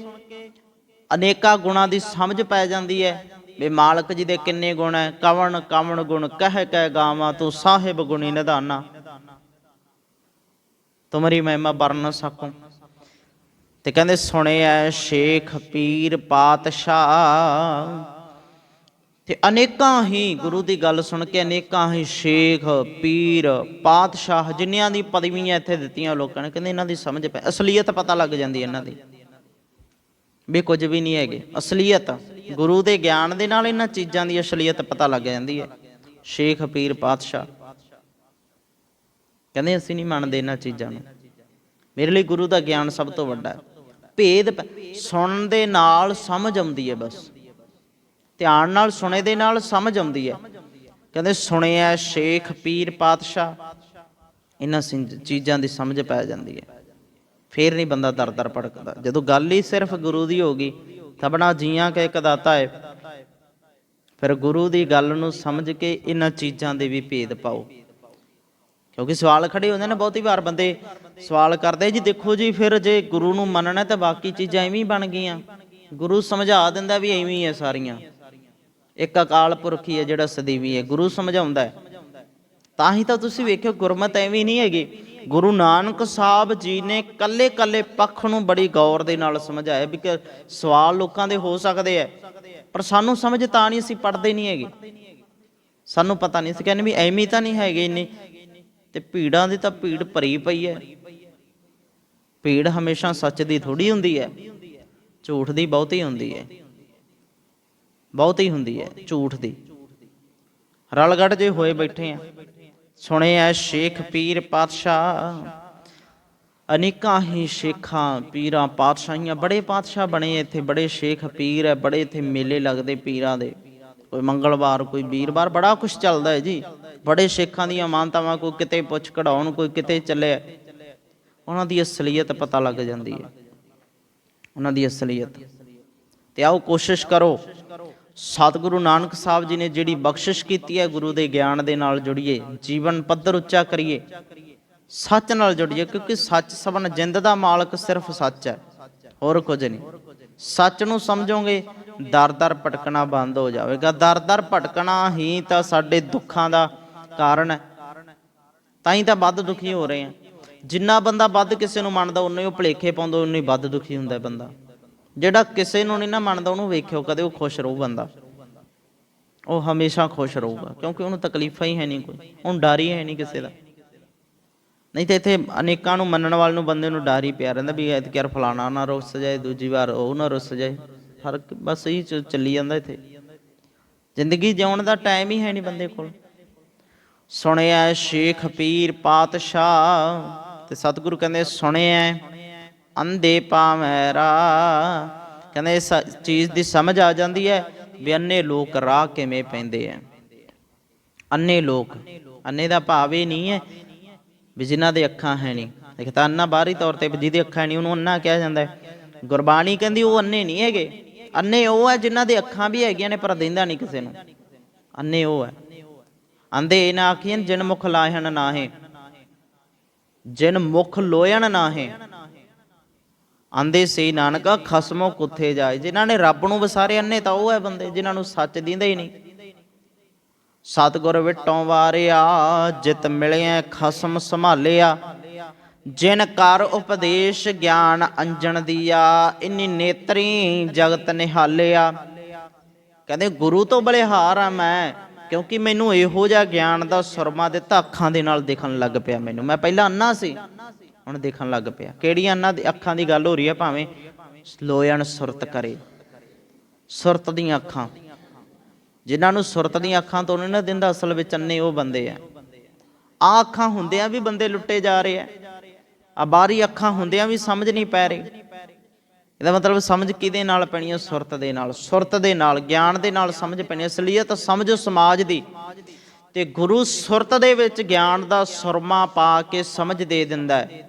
ਅਨੇਕਾਂ ਗੁਣਾਂ ਦੀ ਸਮਝ ਪੈ ਜਾਂਦੀ ਹੈ ਵੀ ਮਾਲਕ ਜੀ ਦੇ ਕਿੰਨੇ ਗੁਣ ਹੈ ਕਵਣ ਕਵਣ ਗੁਣ, ਕਹਿ ਕਹਿ ਗਾਵਾਂ, ਤੂੰ ਸਾਹਿਬ ਗੁਣੀ ਨਿਧਾਨਾ। ਤੁਮਰੀ ਮਹਿਮਾ ਵਰਨ ਨ ਸਕੂੰ। ਤੇ ਕਹਿੰਦੇ ਸੁਣਿਆ ਸ਼ੇਖ ਪੀਰ ਪਾਤਸ਼ਾਹ। ਤੇ ਅਨੇਕਾਂ ਹੀ ਗੁਰੂ ਦੀ ਗੱਲ ਸੁਣ ਕੇ ਅਨੇਕਾਂ ਹੀ ਸ਼ੇਖ ਪੀਰ ਪਾਤਸ਼ਾਹ ਜਿਨ੍ਹਾਂ ਦੀ ਪਦਵੀਆਂ ਇੱਥੇ ਦਿੱਤੀਆਂ ਲੋਕਾਂ ਨੇ, ਕਹਿੰਦੇ ਇਹਨਾਂ ਦੀ ਸਮਝ ਪੈ, ਅਸਲੀਅਤ ਪਤਾ ਲੱਗ ਜਾਂਦੀ ਇਹਨਾਂ ਦੀ। ਵੀ ਕੁਝ ਵੀ ਨਹੀਂ ਹੈਗੇ, ਅਸਲੀਅਤ, ਗੁਰੂ ਦੇ ਗਿਆਨ ਦੇ ਨਾਲ ਇਹਨਾਂ ਚੀਜ਼ਾਂ ਦੀ ਅਸਲੀਅਤ ਪਤਾ ਲੱਗ ਜਾਂਦੀ ਹੈ, ਸ਼ੇਖ ਪੀਰ ਪਾਤਸ਼ਾਹ। ਕਹਿੰਦੇ ਅਸੀਂ ਨਹੀਂ ਮੰਨਦੇ ਇਹਨਾਂ ਚੀਜ਼ਾਂ ਨੂੰ। ਮੇਰੇ ਲਈ ਗੁਰੂ ਦਾ ਗਿਆਨ ਸਭ ਤੋਂ ਵੱਡਾ ਹੈ। ਭੇਦ ਪ- ਸੁਣਨ ਦੇ ਨਾਲ ਸਮਝ ਆਉਂਦੀ ਹੈ ਬਸ। ਧਿਆਨ ਨਾਲ ਸੁਣੇ ਦੇ ਨਾਲ ਸਮਝ ਆਉਂਦੀ ਹੈ। ਕਹਿੰਦੇ ਸੁਣਿਆ ਸ਼ੇਖ ਪੀਰ ਪਾਤਸ਼ਾਹ, ਇਹਨਾਂ ਚੀਜ਼ਾਂ ਦੀ ਸਮਝ ਪੈ ਜਾਂਦੀ ਹੈ। ਫੇਰ ਨਹੀਂ ਬੰਦਾ ਦਰ ਦਰ ਭੜਕਦਾ। ਜਦੋਂ ਗੱਲ ਹੀ ਸਿਰਫ ਗੁਰੂ ਦੀ ਹੋ ਗਈ, ਤਬਣਾ ਜੀਆਂ ਕੇ ਇੱਕ ਦਾਤਾ ਹੈ। ਫਿਰ ਗੁਰੂ ਦੀ ਗੱਲ ਨੂੰ ਸਮਝ ਕੇ ਇਹਨਾਂ ਚੀਜ਼ਾਂ ਦੇ ਵੀ ਭੇਦ ਪਾਓ। ਕਿਉਂਕਿ ਸਵਾਲ ਖੜੇ ਹੁੰਦੇ ਨੇ ਬਹੁਤੀ ਵਾਰ ਬੰਦੇ ਸਵਾਲ ਕਰਦੇ ਜੀ, ਦੇਖੋ ਜੀ, ਫਿਰ ਜੇ ਗੁਰੂ ਨੂੰ ਮੰਨਣਾ ਤਾਂ ਬਾਕੀ ਚੀਜ਼ਾਂ ਐਵੇਂ ਹੀ ਬਣ ਗਈਆਂ। ਗੁਰੂ ਸਮਝਾ ਦਿੰਦਾ ਵੀ ਐਵੇਂ ਹੀ ਹੈ ਸਾਰੀਆਂ। ਇੱਕ ਅਕਾਲ ਪੁਰਖ ਹੀ ਹੈ ਜਿਹੜਾ ਸਦੀਵੀ ਹੈ, ਗੁਰੂ ਸਮਝਾਉਂਦਾ ਹੈ। ਤਾਂ ਹੀ ਤਾਂ ਤੁਸੀਂ ਵੇਖਿਓ ਗੁਰਮਤ ਐਵੇਂ ਨਹੀਂ ਹੈਗੀ। ਗੁਰੂ ਨਾਨਕ ਸਾਹਿਬ ਜੀ ਨੇ ਕੱਲੇ ਕੱਲੇ ਪੱਖ ਨੂੰ ਬੜੀ ਗੌਰ ਦੇ ਨਾਲ ਸਮਝਾਇਆ ਵੀ ਕਿ ਸਵਾਲ ਲੋਕਾਂ ਦੇ ਹੋ ਸਕਦੇ ਐ ਪਰ ਸਾਨੂੰ ਸਮਝ ਤਾਂ ਨਹੀਂ, ਅਸੀਂ ਪੜਦੇ ਨਹੀਂ ਹੈਗੇ। ਸਾਨੂੰ ਪਤਾ ਨਹੀਂ ਸੀ ਕਹਿੰਦੇ ਵੀ ਐਵੇਂ ਤਾਂ ਨਹੀਂ ਹੈਗੇ ਇੰਨੇ। ਤੇ ਭੀੜਾਂ ਦੀ ਤਾਂ ਭੀੜ ਭਰੀ ਪਈ ਹੈ ਭੀੜ ਹਮੇਸ਼ਾ ਸੱਚ ਦੀ ਥੋੜੀ ਹੁੰਦੀ ਹੈ ਝੂਠ ਦੀ ਬਹੁਤੀ ਹੁੰਦੀ ਹੈ ਬਹੁਤੀ ਹੁੰਦੀ ਹੈ ਝੂਠ ਦੀ। ਰਲਗੜ ਜੇ ਹੋਏ ਬੈਠੇ ਆ। ਸੁਣੇ ਐ ਸ਼ੇਖ ਪੀਰ ਪਾਤਸ਼ਾਹ। ਅਨੇਕਾਂ ਹੀ ਸ਼ੇਖਾਂ, ਪੀਰਾਂ, ਪਾਤਸ਼ਾਹੀਆਂ, ਬੜੇ ਪਾਤਸ਼ਾਹ ਬਣੇ ਇੱਥੇ। ਬੜੇ ਸ਼ੇਖ ਪੀਰ ਹੈ ਬੜੇ ਇੱਥੇ ਮੇਲੇ ਲੱਗਦੇ ਪੀਰਾਂ ਦੇ। ਕੋਈ ਮੰਗਲਵਾਰ, ਕੋਈ ਵੀਰਵਾਰ, ਬੜਾ ਕੁਝ ਚੱਲਦਾ ਹੈ ਜੀ। ਬੜੇ ਸ਼ੇਖਾਂ ਦੀਆਂ ਮਾਨਤਾਵਾਂ ਕੋਈ ਕਿਤੇ ਪੁੱਛ ਕਢਾਉਣ, ਕੋਈ ਕਿਤੇ ਚੱਲਿਆ ਉਹਨਾਂ ਦੀ ਅਸਲੀਅਤ ਪਤਾ ਲੱਗ ਜਾਂਦੀ ਹੈ। ਉਹਨਾਂ ਦੀ ਅਸਲੀਅਤ। ਤੇ ਆਓ ਕੋਸ਼ਿਸ਼ ਕਰੋ। ਸਤਿਗੁਰੂ ਨਾਨਕ ਸਾਹਿਬ ਜੀ ਨੇ ਜਿਹੜੀ ਬਖਸ਼ਿਸ਼ ਕੀਤੀ ਹੈ, ਗੁਰੂ ਦੇ ਗਿਆਨ ਦੇ ਨਾਲ ਜੁੜੀਏ, ਜੀਵਨ ਪੱਧਰ ਉੱਚਾ ਕਰੀਏ, ਸੱਚ ਨਾਲ ਜੁੜੀਏ, ਕਿਉਂਕਿ ਸੱਚ ਸਭਨ ਜਿੰਦ ਦਾ ਮਾਲਕ ਸਿਰਫ ਸੱਚ ਹੈ। ਹੋਰ ਕੁਝ ਨਹੀਂ। ਸੱਚ ਨੂੰ ਸਮਝੋਗੇ, ਦਰ-ਦਰ ਭਟਕਣਾ ਬੰਦ ਹੋ ਜਾਵੇਗਾ। ਦਰ-ਦਰ ਭਟਕਣਾ ਹੀ ਤਾਂ ਸਾਡੇ ਦੁੱਖਾਂ ਦਾ ਕਾਰਨ ਹੈ। ਤਾਂ ਹੀ ਤਾਂ ਵੱਧ ਦੁਖੀ ਹੋ ਰਹੇ ਆ। ਜਿੰਨਾ ਬੰਦਾ ਵੱਧ ਕਿਸੇ ਨੂੰ ਮੰਨਦਾ, ਉਨੇ ਉਹ ਭਲੇਖੇ ਪਾਉਂਦਾ, ਉਨੇ ਹੀ ਵੱਧ ਦੁਖੀ ਹੁੰਦਾ ਬੰਦਾ। ਜਿਹੜਾ ਕਿਸੇ ਨੂੰ ਨਹੀਂ ਨਾ ਮੰਨਦਾ, ਉਹਨੂੰ ਵੇਖਿਓ, ਕਦੇ ਉਹ ਖੁਸ਼ ਰਹੂ ਬੰਦਾ। ਉਹ ਹਮੇਸ਼ਾ ਖੁਸ਼ ਰਹੂਗਾ, ਕਿਉਂਕਿ ਉਹਨੂੰ ਤਕਲੀਫਾਂ ਹੀ ਹੈ ਨਹੀਂ ਕੋਈ। ਉਹਨੂੰ ਡਰ ਹੀ ਹੈ ਨਹੀਂ ਕਿਸੇ ਦਾ। ਨਹੀਂ ਤੇ ਇੱਥੇ ਅਨੇਕਾਂ ਨੂੰ ਮੰਨਣ ਵਾਲੇ ਨੂੰ ਬੰਦੇ ਨੂੰ ਡਰ ਹੀ ਪਿਆ ਰਹਿੰਦਾ ਵੀ ਐਤ ਕਿਰ ਫਲਾਣਾ ਨਾ ਰੁੱਸ ਜਾਏ, ਦੂਜੀ ਵਾਰ ਉਹ ਨਾ ਰੁੱਸ ਜਾਏ। ਫ਼ਰਕ ਬਸ ਇਹੀ ਚੱਲੀ ਜਾਂਦਾ ਇੱਥੇ। ਜ਼ਿੰਦਗੀ ਜਿਉਣ ਦਾ ਟਾਈਮ ਹੀ ਹੈ ਨਹੀਂ ਬੰਦੇ ਕੋਲ। ਸੁਣਿਆ ਸ਼ੇਖ ਪੀਰ ਪਾਤਸ਼ਾਹ। ਤੇ ਸਤਿਗੁਰੂ ਕਹਿੰਦੇ, ਸੁਣਿਆ ਅੰਧੇ ਪਾਵੈਰਾ ਕਹਿੰਦੇ ਇਸ ਚੀਜ਼ ਦੀ ਸਮਝ ਆ ਜਾਂਦੀ ਹੈ ਵੀ ਅੰਨੇ ਲੋਕ ਰਾਹ ਕਿਵੇਂ ਪੈਂਦੇ ਆ। ਅੰਨੇ ਲੋਕ, ਅੰਨੇ ਦਾ ਭਾਵ ਇਹ ਨਹੀਂ ਹੈ ਵੀ ਜਿਨ੍ਹਾਂ ਦੇ ਅੱਖਾਂ ਹੈ ਨਹੀਂ। ਇੱਕ ਤਾਂ ਅੰਨਾ ਬਾਹਰੀ ਤੌਰ ਤੇ ਜਿਹਦੀ ਅੱਖਾਂ ਨਹੀਂ, ਉਹਨੂੰ ਅੰਨਾ ਕਿਹਾ ਜਾਂਦਾ ਹੈ। ਗੁਰਬਾਣੀ ਕਹਿੰਦੀ ਉਹ ਅੰਨੇ ਨਹੀਂ ਹੈਗੇ। ਅੰਨੇ ਉਹ ਹੈ ਜਿਨ੍ਹਾਂ ਦੇ ਅੱਖਾਂ ਵੀ ਹੈਗੀਆਂ ਨੇ ਪਰ ਦਿੰਦਾ ਨਹੀਂ ਕਿਸੇ ਨੂੰ। ਅੰਨੇ ਉਹ ਹੈ। ਅੰਦੇ ਇਹ ਨਾ ਆਖੀਆਂ ਜਿਨ ਮੁਖ ਲਾਹਣ ਨਾਹੇ, ਜਿਨ ਮੁਖ ਲੋਇਣ ਨਾਹੇ। ਆਂਦੇ ਸੇ ਨਾਨਕਾ, ਖਸਮੋ ਕੁੱਥੇ ਜਾਏ। ਜਿਨ੍ਹਾਂ ਨੇ ਰੱਬ ਨੂੰ ਵਿਸਾਰੇ, ਅੰਨੇ ਤਾਂ ਉਹ ਹੈ ਬੰਦੇ, ਜਿਨ੍ਹਾਂ ਨੂੰ ਸੱਚ ਦਿੰਦਾ ਹੀ ਨਹੀਂ। ਸਤਗੁਰ ਵਿਟੋਂ ਵਾਰਿਆ, ਜਿਤ ਮਿਲਿਆ ਖਸਮ ਸੰਭਾਲਿਆ। ਜਿਨ ਕਰ ਉਪਦੇਸ਼ ਗਿਆਨ ਅੰਜਣ ਦੀਆ, ਇਨੀ ਨੇਤਰੀ ਜਗਤ ਨਿਹਾਲਿਆ। ਕਹਿੰਦੇ ਗੁਰੂ ਤੋਂ ਬਲਿਹਾਰ ਆ ਮੈਂ। ਕਿਉਂਕਿ ਮੈਨੂੰ ਇਹੋ ਜਿਹਾ ਗਿਆਨ ਦਾ ਸੁਰਮਾ ਦਿੱਤਾ ਅੱਖਾਂ ਦੇ ਨਾਲ ਦਿਖਣ ਲੱਗ ਪਿਆ ਮੈਨੂੰ। ਮੈਂ ਪਹਿਲਾਂ ਅੰਨਾ ਸੀ, ਹੁਣ ਦੇਖਣ ਲੱਗ ਪਿਆ। ਕਿਹੜੀਆਂ ਇਹਨਾਂ ਦੀ ਅੱਖਾਂ ਦੀ ਗੱਲ ਹੋ ਰਹੀ ਹੈ ਭਾਵੇਂ ਲੋਇਣ ਸੁਰਤ ਕਰੇ। ਸੁਰਤ ਦੀਆਂ ਅੱਖਾਂ। ਜਿਨ੍ਹਾਂ ਨੂੰ ਸੁਰਤ ਦੀਆਂ ਅੱਖਾਂ ਤੋਂ ਨਹੀਂ ਨਾ ਦਿੰਦਾ, ਅਸਲ ਵਿੱਚ ਅੰਨੇ ਉਹ ਬੰਦੇ ਆ। ਆ ਅੱਖਾਂ ਹੁੰਦਿਆਂ ਵੀ ਬੰਦੇ ਲੁੱਟੇ ਜਾ ਰਹੇ ਆ। ਆ ਬਾਹਰੀ ਅੱਖਾਂ ਹੁੰਦਿਆਂ ਵੀ ਸਮਝ ਨਹੀਂ ਪੈ ਰਹੀ। ਇਹਦਾ ਮਤਲਬ ਸਮਝ ਕਿਹਦੇ ਨਾਲ ਪੈਣੀ ਹੈ ਸੁਰਤ ਦੇ ਨਾਲ। ਸੁਰਤ ਦੇ ਨਾਲ, ਗਿਆਨ ਦੇ ਨਾਲ ਸਮਝ ਪੈਣੀ ਹੈ ਅਸਲੀਅਤ ਸਮਝੋ ਸਮਾਜ ਦੀ। ਤੇ ਗੁਰੂ ਸੁਰਤ ਦੇ ਵਿੱਚ ਗਿਆਨ ਦਾ ਸੁਰਮਾ ਪਾ ਕੇ ਸਮਝ ਦੇ ਦਿੰਦਾ ਹੈ।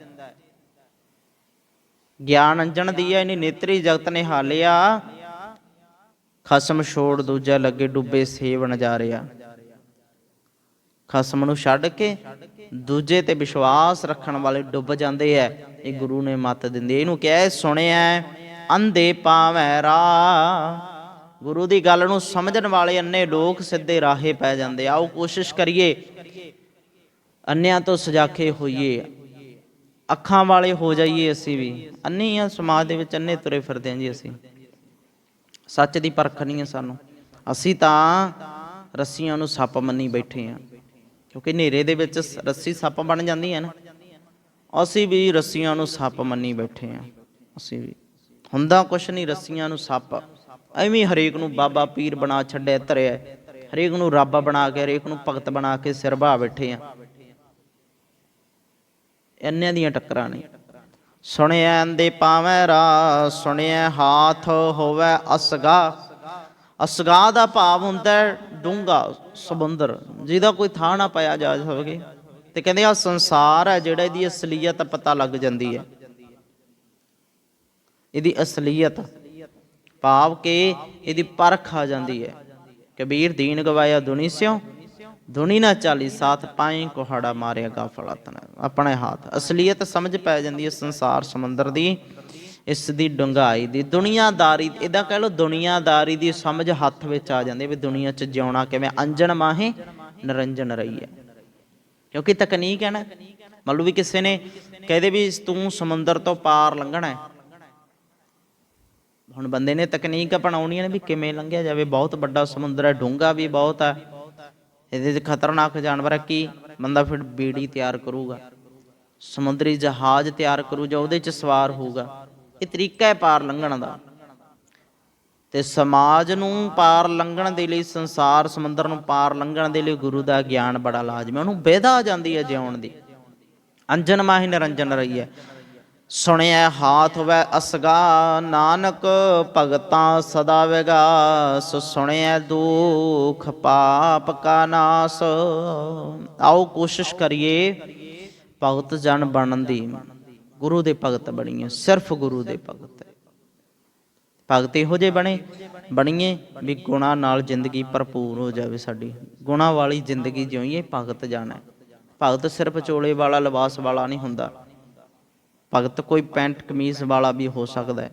ਗਿਆਨ ਅੰਜਣ ਦੀ ਹੈ ਇਹਨੇ ਨੇਤਰੀ ਜਗਤ ਨੇ ਹਾਲਿਆ। ਖਸਮ ਛੋੜ ਦੂਜਾ ਲੱਗੇ ਡੁੱਬੇ ਸੇਵ ਨਜ਼ਾਰਿਆ ਖਸਮ ਨੂੰ ਛੱਡ ਕੇ ਦੂਜੇ ਤੇ ਵਿਸ਼ਵਾਸ ਰੱਖਣ ਵਾਲੇ ਡੁੱਬ ਜਾਂਦੇ ਐ। ਇਹ ਗੁਰੂ ਨੇ ਮੱਤ ਦਿੰਦੇ ਇਹਨੂੰ ਕਿਹਾ ਸੁਣਿਆ ਅੰਧੇ ਪਾਵੈ ਰਾ ਗੁਰੂ ਦੀ ਗੱਲ ਨੂੰ ਸਮਝਣ ਵਾਲੇ ਅੰਨੇ ਲੋਕ ਸਿੱਧੇ ਰਾਹੇ ਪੈ ਜਾਂਦੇ ਆਓ ਕੋਸ਼ਿਸ਼ ਕਰੀਏ। ਅੰਨਿਆਂ ਤੋਂ ਸਜਾਖੇ ਹੋਈਏ। ਅੱਖਾਂ ਵਾਲੇ ਹੋ ਜਾਈਏ ਅਸੀਂ ਵੀ। ਅੰਨੇ ਆ ਸਮਾਜ ਦੇ ਵਿੱਚ ਅੰਨੇ ਤੁਰੇ ਫਿਰਦੇ ਹਾਂ ਜੀ ਅਸੀਂ। ਸੱਚ ਦੀ ਪਰਖ ਨਹੀਂ ਹੈ ਸਾਨੂੰ। ਅਸੀਂ ਤਾਂ ਰੱਸੀਆਂ ਨੂੰ ਸੱਪ ਮੰਨੀ ਬੈਠੇ ਹਾਂ ਕਿਉਂਕਿ ਹਨੇਰੇ ਦੇ ਵਿੱਚ ਰੱਸੀ ਸੱਪ ਬਣ ਜਾਂਦੀ ਹੈ ਨਾ। ਅਸੀਂ ਵੀ ਰੱਸੀਆਂ ਨੂੰ ਸੱਪ ਮੰਨੀ ਬੈਠੇ ਹਾਂ। ਅਸੀਂ ਵੀ। ਹੁੰਦਾ ਕੁਛ ਨਹੀਂ ਰੱਸੀਆਂ ਨੂੰ ਸੱਪ। ਐਵੇਂ ਹਰੇਕ ਨੂੰ ਬਾਬਾ ਪੀਰ ਬਣਾ ਛੱਡਿਆ, ਧਰਿਆ। ਹਰੇਕ ਨੂੰ ਰੱਬ ਬਣਾ ਕੇ, ਹਰੇਕ ਨੂੰ ਭਗਤ ਬਣਾ ਕੇ ਸਿਰ ਬਹਾ ਬੈਠੇ ਆ ਇੰਨਿਆਂ ਦੀਆਂ ਟੱਕਰਾਂ ਨੇ। ਸੁਣਿਆ ਦੇ ਪਾਵੈ ਰਾ ਸੁਣਿਆ ਹਾਥ ਹੋਵੇ ਅਸਗਾ। ਅਸਗਾ ਦਾ ਭਾਵ ਹੁੰਦਾ ਹੈ ਡੂੰਗਾ ਸਮੁੰਦਰ, ਜਿਹਦਾ ਕੋਈ ਥਾਂ ਨਾ ਪਾਇਆ ਜਾ ਸਕੇ। ਤੇ ਕਹਿੰਦੇ ਆ ਸੰਸਾਰ ਹੈ ਜਿਹੜਾ ਇਹਦੀ ਅਸਲੀਅਤ ਪਤਾ ਲੱਗ ਜਾਂਦੀ ਹੈ। ਇਹਦੀ ਅਸਲੀਅਤ, ਭਾਵ ਕਿ ਇਹਦੀ ਪਰਖ ਆ ਜਾਂਦੀ ਹੈ। ਕਬੀਰ ਦੀਨ ਗਵਾਇਆ, ਦੁਨੀ ਸਿਓ ਦੁਨੀ ਨਾ ਚਾਲੀ ਸਾਥ ਪਾਈ, ਕੋਹੜਾ ਮਾਰਿਆ ਗਾਫਲਾ ਤਨ ਆਪਣੇ ਹੱਥ, ਅਸਲੀਅਤ ਸਮਝ ਪੈ ਜਾਂਦੀ ਹੈ ਸੰਸਾਰ ਸਮੁੰਦਰ ਦੀ। ਇਸ ਦੀ ਡੁੰਗਾਈ ਦੀ, ਦੁਨੀਆਦਾਰੀ, ਇਹਦਾ ਕਹਿ ਲਓ ਦੁਨੀਆਦਾਰੀ ਦੀ ਸਮਝ ਹੱਥ ਵਿੱਚ ਆ ਜਾਂਦੀ ਵੀ ਦੁਨੀਆ 'ਚ ਜਿਉਣਾ ਕਿਵੇਂ, ਅੰਜਣ ਮਾਹੇ ਨਰੰਜਨ ਰਹੀ ਹੈ ਕਿਉਂਕਿ ਤਕਨੀਕ ਹੈ ਨਾ, ਮੰਨ ਲਓ ਵੀ ਕਿਸੇ ਨੇ ਕਹਦੇ ਵੀ ਤੂੰ ਸਮੁੰਦਰ ਤੋਂ ਪਾਰ ਲੰਘਣਾ ਹੈ। ਹੁਣ ਬੰਦੇ ਨੇ ਤਕਨੀਕ ਅਪਣਾਉਣੀ ਨੇ ਵੀ ਕਿਵੇਂ ਲੰਘਿਆ ਜਾਵੇ, ਬਹੁਤ ਵੱਡਾ ਸਮੁੰਦਰ ਹੈ, ਡੂੰਘਾ ਵੀ ਬਹੁਤ ਹੈ। ਇਹਦੇ 'ਚ ਖਤਰਨਾਕ ਜਾਨਵਰ ਹੈ ਕੀ, ਬੰਦਾ ਫਿਰ ਬੀੜੀ ਤਿਆਰ ਕਰੂਗਾ। ਸਮੁੰਦਰੀ ਜਹਾਜ਼ ਤਿਆਰ ਕਰੂ ਜਾਂ ਉਹਦੇ 'ਚ ਸਵਾਰ ਹੋਊਗਾ। ਇਹ ਤਰੀਕਾ ਹੈ ਪਾਰ ਲੰਘਣ ਦਾ। ਤੇ ਸਮਾਜ ਨੂੰ ਪਾਰ ਲੰਘਣ ਦੇ ਲਈ, ਸੰਸਾਰ ਸਮੁੰਦਰ ਨੂੰ ਪਾਰ ਲੰਘਣ ਦੇ ਲਈ ਗੁਰੂ ਦਾ ਗਿਆਨ ਬੜਾ ਲਾਜ਼ਮੀ ਉਹਨੂੰ ਵਿਧਾ ਆ ਜਾਂਦੀ ਹੈ ਜਿਉਣ ਦੀ। ਅੰਜਨ ਮਾਹੀ ਨਿਰੰਜਨ ਰਹੀ ਹੈ। ਸੁਣਿਆ ਹਾਥ ਵੈ ਅਸਗਾ, ਨਾਨਕ ਭਗਤਾਂ ਸਦਾ ਵਿਗਾ। ਸੋ ਸੁਣਿਆ ਦੁਖ ਪਾਪ ਕਾ ਨਾਸ। ਆਓ ਕੋਸ਼ਿਸ਼ ਕਰੀਏ ਭਗਤ ਜਨ ਬਣਨ ਦੀ। ਗੁਰੂ ਦੇ ਭਗਤ ਬਣੀਏ, ਸਿਰਫ ਗੁਰੂ ਦੇ ਭਗਤ ਭਗਤ ਇਹੋ ਜਿਹੇ ਬਣੇ, ਬਣੀਏ ਵੀ ਗੁਣਾ ਨਾਲ ਜ਼ਿੰਦਗੀ ਭਰਪੂਰ ਹੋ ਜਾਵੇ ਸਾਡੀ। ਗੁਣਾ ਵਾਲੀ ਜ਼ਿੰਦਗੀ ਜਿਉਈਏ ਭਗਤ ਜਾਣਾ ਭਗਤ ਸਿਰਫ ਚੋਲੇ ਵਾਲਾ, ਲਿਬਾਸ ਵਾਲਾ ਨਹੀਂ ਹੁੰਦਾ। ਭਗਤ ਕੋਈ ਪੈਂਟ, ਕਮੀਜ਼ ਵਾਲਾ ਵੀ ਹੋ ਸਕਦਾ ਹੈ।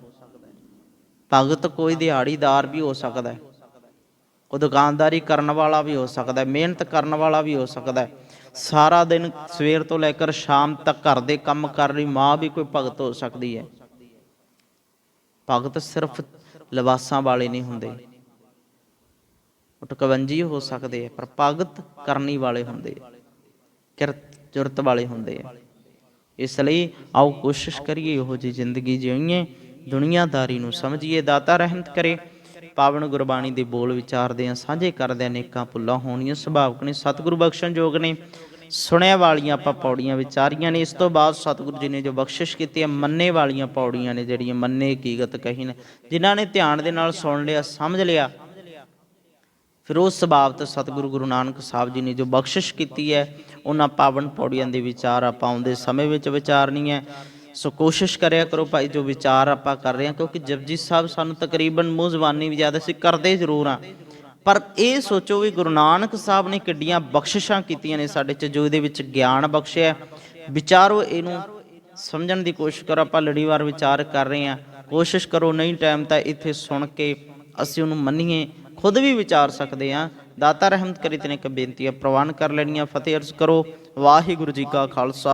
ਭਗਤ ਕੋਈ ਦਿਹਾੜੀਦਾਰ ਵੀ ਹੋ ਸਕਦਾ ਹੈ। ਕੋਈ ਦੁਕਾਨਦਾਰੀ ਕਰਨ ਵਾਲਾ ਵੀ ਹੋ ਸਕਦਾ ਹੈ। ਮਿਹਨਤ ਕਰਨ ਵਾਲਾ ਵੀ ਹੋ ਸਕਦਾ ਹੈ। ਸਾਰਾ ਦਿਨ ਸਵੇਰ ਤੋਂ ਲੈ ਕੇ ਸ਼ਾਮ ਤੱਕ ਘਰ ਦੇ ਕੰਮ ਕਰ ਰਹੀ ਮਾਂ ਵੀ ਕੋਈ ਭਗਤ ਹੋ ਸਕਦੀ ਹੈ। ਭਗਤ ਸਿਰਫ ਲਿਬਾਸਾਂ ਵਾਲੇ ਨਹੀਂ ਹੁੰਦੇ। ਉਹ ਟਕਵੰਜੀ ਹੋ ਸਕਦੇ ਆ ਪਰ ਭਗਤ ਕਰਨੀ ਵਾਲੇ ਹੁੰਦੇ ਆ ਕਿਰਤ ਜੁਰਤ ਵਾਲੇ ਹੁੰਦੇ ਆ ਇਸ ਲਈ ਆਓ ਕੋਸ਼ਿਸ਼ ਕਰੀਏ ਉਹੋ ਜੀ ਜ਼ਿੰਦਗੀ ਜਿਉਈਏ, ਦੁਨੀਆਦਾਰੀ ਨੂੰ ਸਮਝੀਏ, ਦਾਤਾ ਰਹਿਮਤ ਕਰੇ। ਪਾਵਨ ਗੁਰਬਾਣੀ ਦੇ ਬੋਲ ਵਿਚਾਰਦੇ ਆ ਸਾਂਝੇ ਕਰਦੇ ਆ ਨੇਕਾਂ ਭੁੱਲਾਂ ਹੋਣੀਆਂ, ਸੁਭਾਵਕ ਨੇ, ਸਤਿਗੁਰੂ ਬਖਸ਼ਣ ਯੋਗ ਨੇ। ਸੁਣਿਆ ਵਾਲੀਆਂ ਆਪਾਂ ਪੌੜੀਆਂ ਵਿਚਾਰੀਆਂ ਨੇ। ਇਸ ਤੋਂ ਬਾਅਦ ਸਤਿਗੁਰੂ ਜੀ ਨੇ ਜੋ ਬਖਸ਼ਿਸ਼ ਕੀਤੀ ਹੈ, ਮੰਨੇ ਵਾਲੀਆਂ ਪੌੜੀਆਂ ਨੇ, ਜਿਹੜੀਆਂ ਮੰਨੇ ਕੀਗਤ ਕਹੀ ਨੇ। ਜਿਨ੍ਹਾਂ ਨੇ ਧਿਆਨ ਦੇ ਨਾਲ ਸੁਣ ਲਿਆ, ਸਮਝ ਲਿਆ, ਫਿਰ ਉਸ ਸਬਾਬਤ ਸਤਿਗੁਰੂ ਗੁਰੂ ਨਾਨਕ ਸਾਹਿਬ ਜੀ ਨੇ ਜੋ ਬਖਸ਼ਿਸ਼ ਕੀਤੀ ਹੈ, ਉਹਨਾਂ ਪਾਵਨ ਪੌੜੀਆਂ ਦੇ ਵਿਚਾਰ ਆਪਾਂ ਆਉਂਦੇ ਸਮੇਂ ਵਿੱਚ ਵਿਚਾਰਨੀ ਹੈ। ਸੋ ਕੋਸ਼ਿਸ਼ ਕਰਿਆ ਕਰੋ ਭਾਈ, ਜੋ ਵਿਚਾਰ ਆਪਾਂ ਕਰ ਰਹੇ ਹਾਂ, ਕਿਉਂਕਿ ਜਪਜੀ ਸਾਹਿਬ ਸਾਨੂੰ ਤਕਰੀਬਨ ਮੂੰਹ ਜ਼ਬਾਨੀ ਵੀ ਜ਼ਿਆਦਾ ਸੀ ਕਰਦੇ ਜ਼ਰੂਰ ਆ ਪਰ ਇਹ ਸੋਚੋ ਵੀ ਗੁਰੂ ਨਾਨਕ ਸਾਹਿਬ ਨੇ ਕਿੱਡੀਆਂ ਬਖਸ਼ਿਸ਼ਾਂ ਕੀਤੀਆਂ ਨੇ ਸਾਡੇ ਚ, ਜੋ ਇਹਦੇ ਵਿੱਚ ਗਿਆਨ ਬਖਸ਼ਿਆ ਵਿਚਾਰੋ ਇਹਨੂੰ ਸਮਝਣ ਦੀ ਕੋਸ਼ਿਸ਼ ਕਰੋ, ਆਪਾਂ ਲੜੀਵਾਰ ਵਿਚਾਰ ਕਰ ਰਹੇ ਹਾਂ। ਕੋਸ਼ਿਸ਼ ਕਰੋ, ਨਹੀਂ ਟਾਈਮ ਤਾਂ ਇੱਥੇ ਸੁਣ ਕੇ ਅਸੀਂ ਉਹਨੂੰ ਮੰਨੀਏ, ਖੁਦ ਵੀ ਵਿਚਾਰ ਸਕਦੇ ਹਾਂ। ਦਾਤਾ ਰਹਿਮਤ ਕਰੀ ਤਨੇ ਇੱਕ ਬੇਨਤੀ ਹੈ, ਪ੍ਰਵਾਨ ਕਰ ਲੈਣੀਆਂ ਫਤਿਹ ਅਰਜ਼ ਕਰੋ। ਵਾਹਿਗੁਰੂ ਜੀ ਕਾ ਖਾਲਸਾ।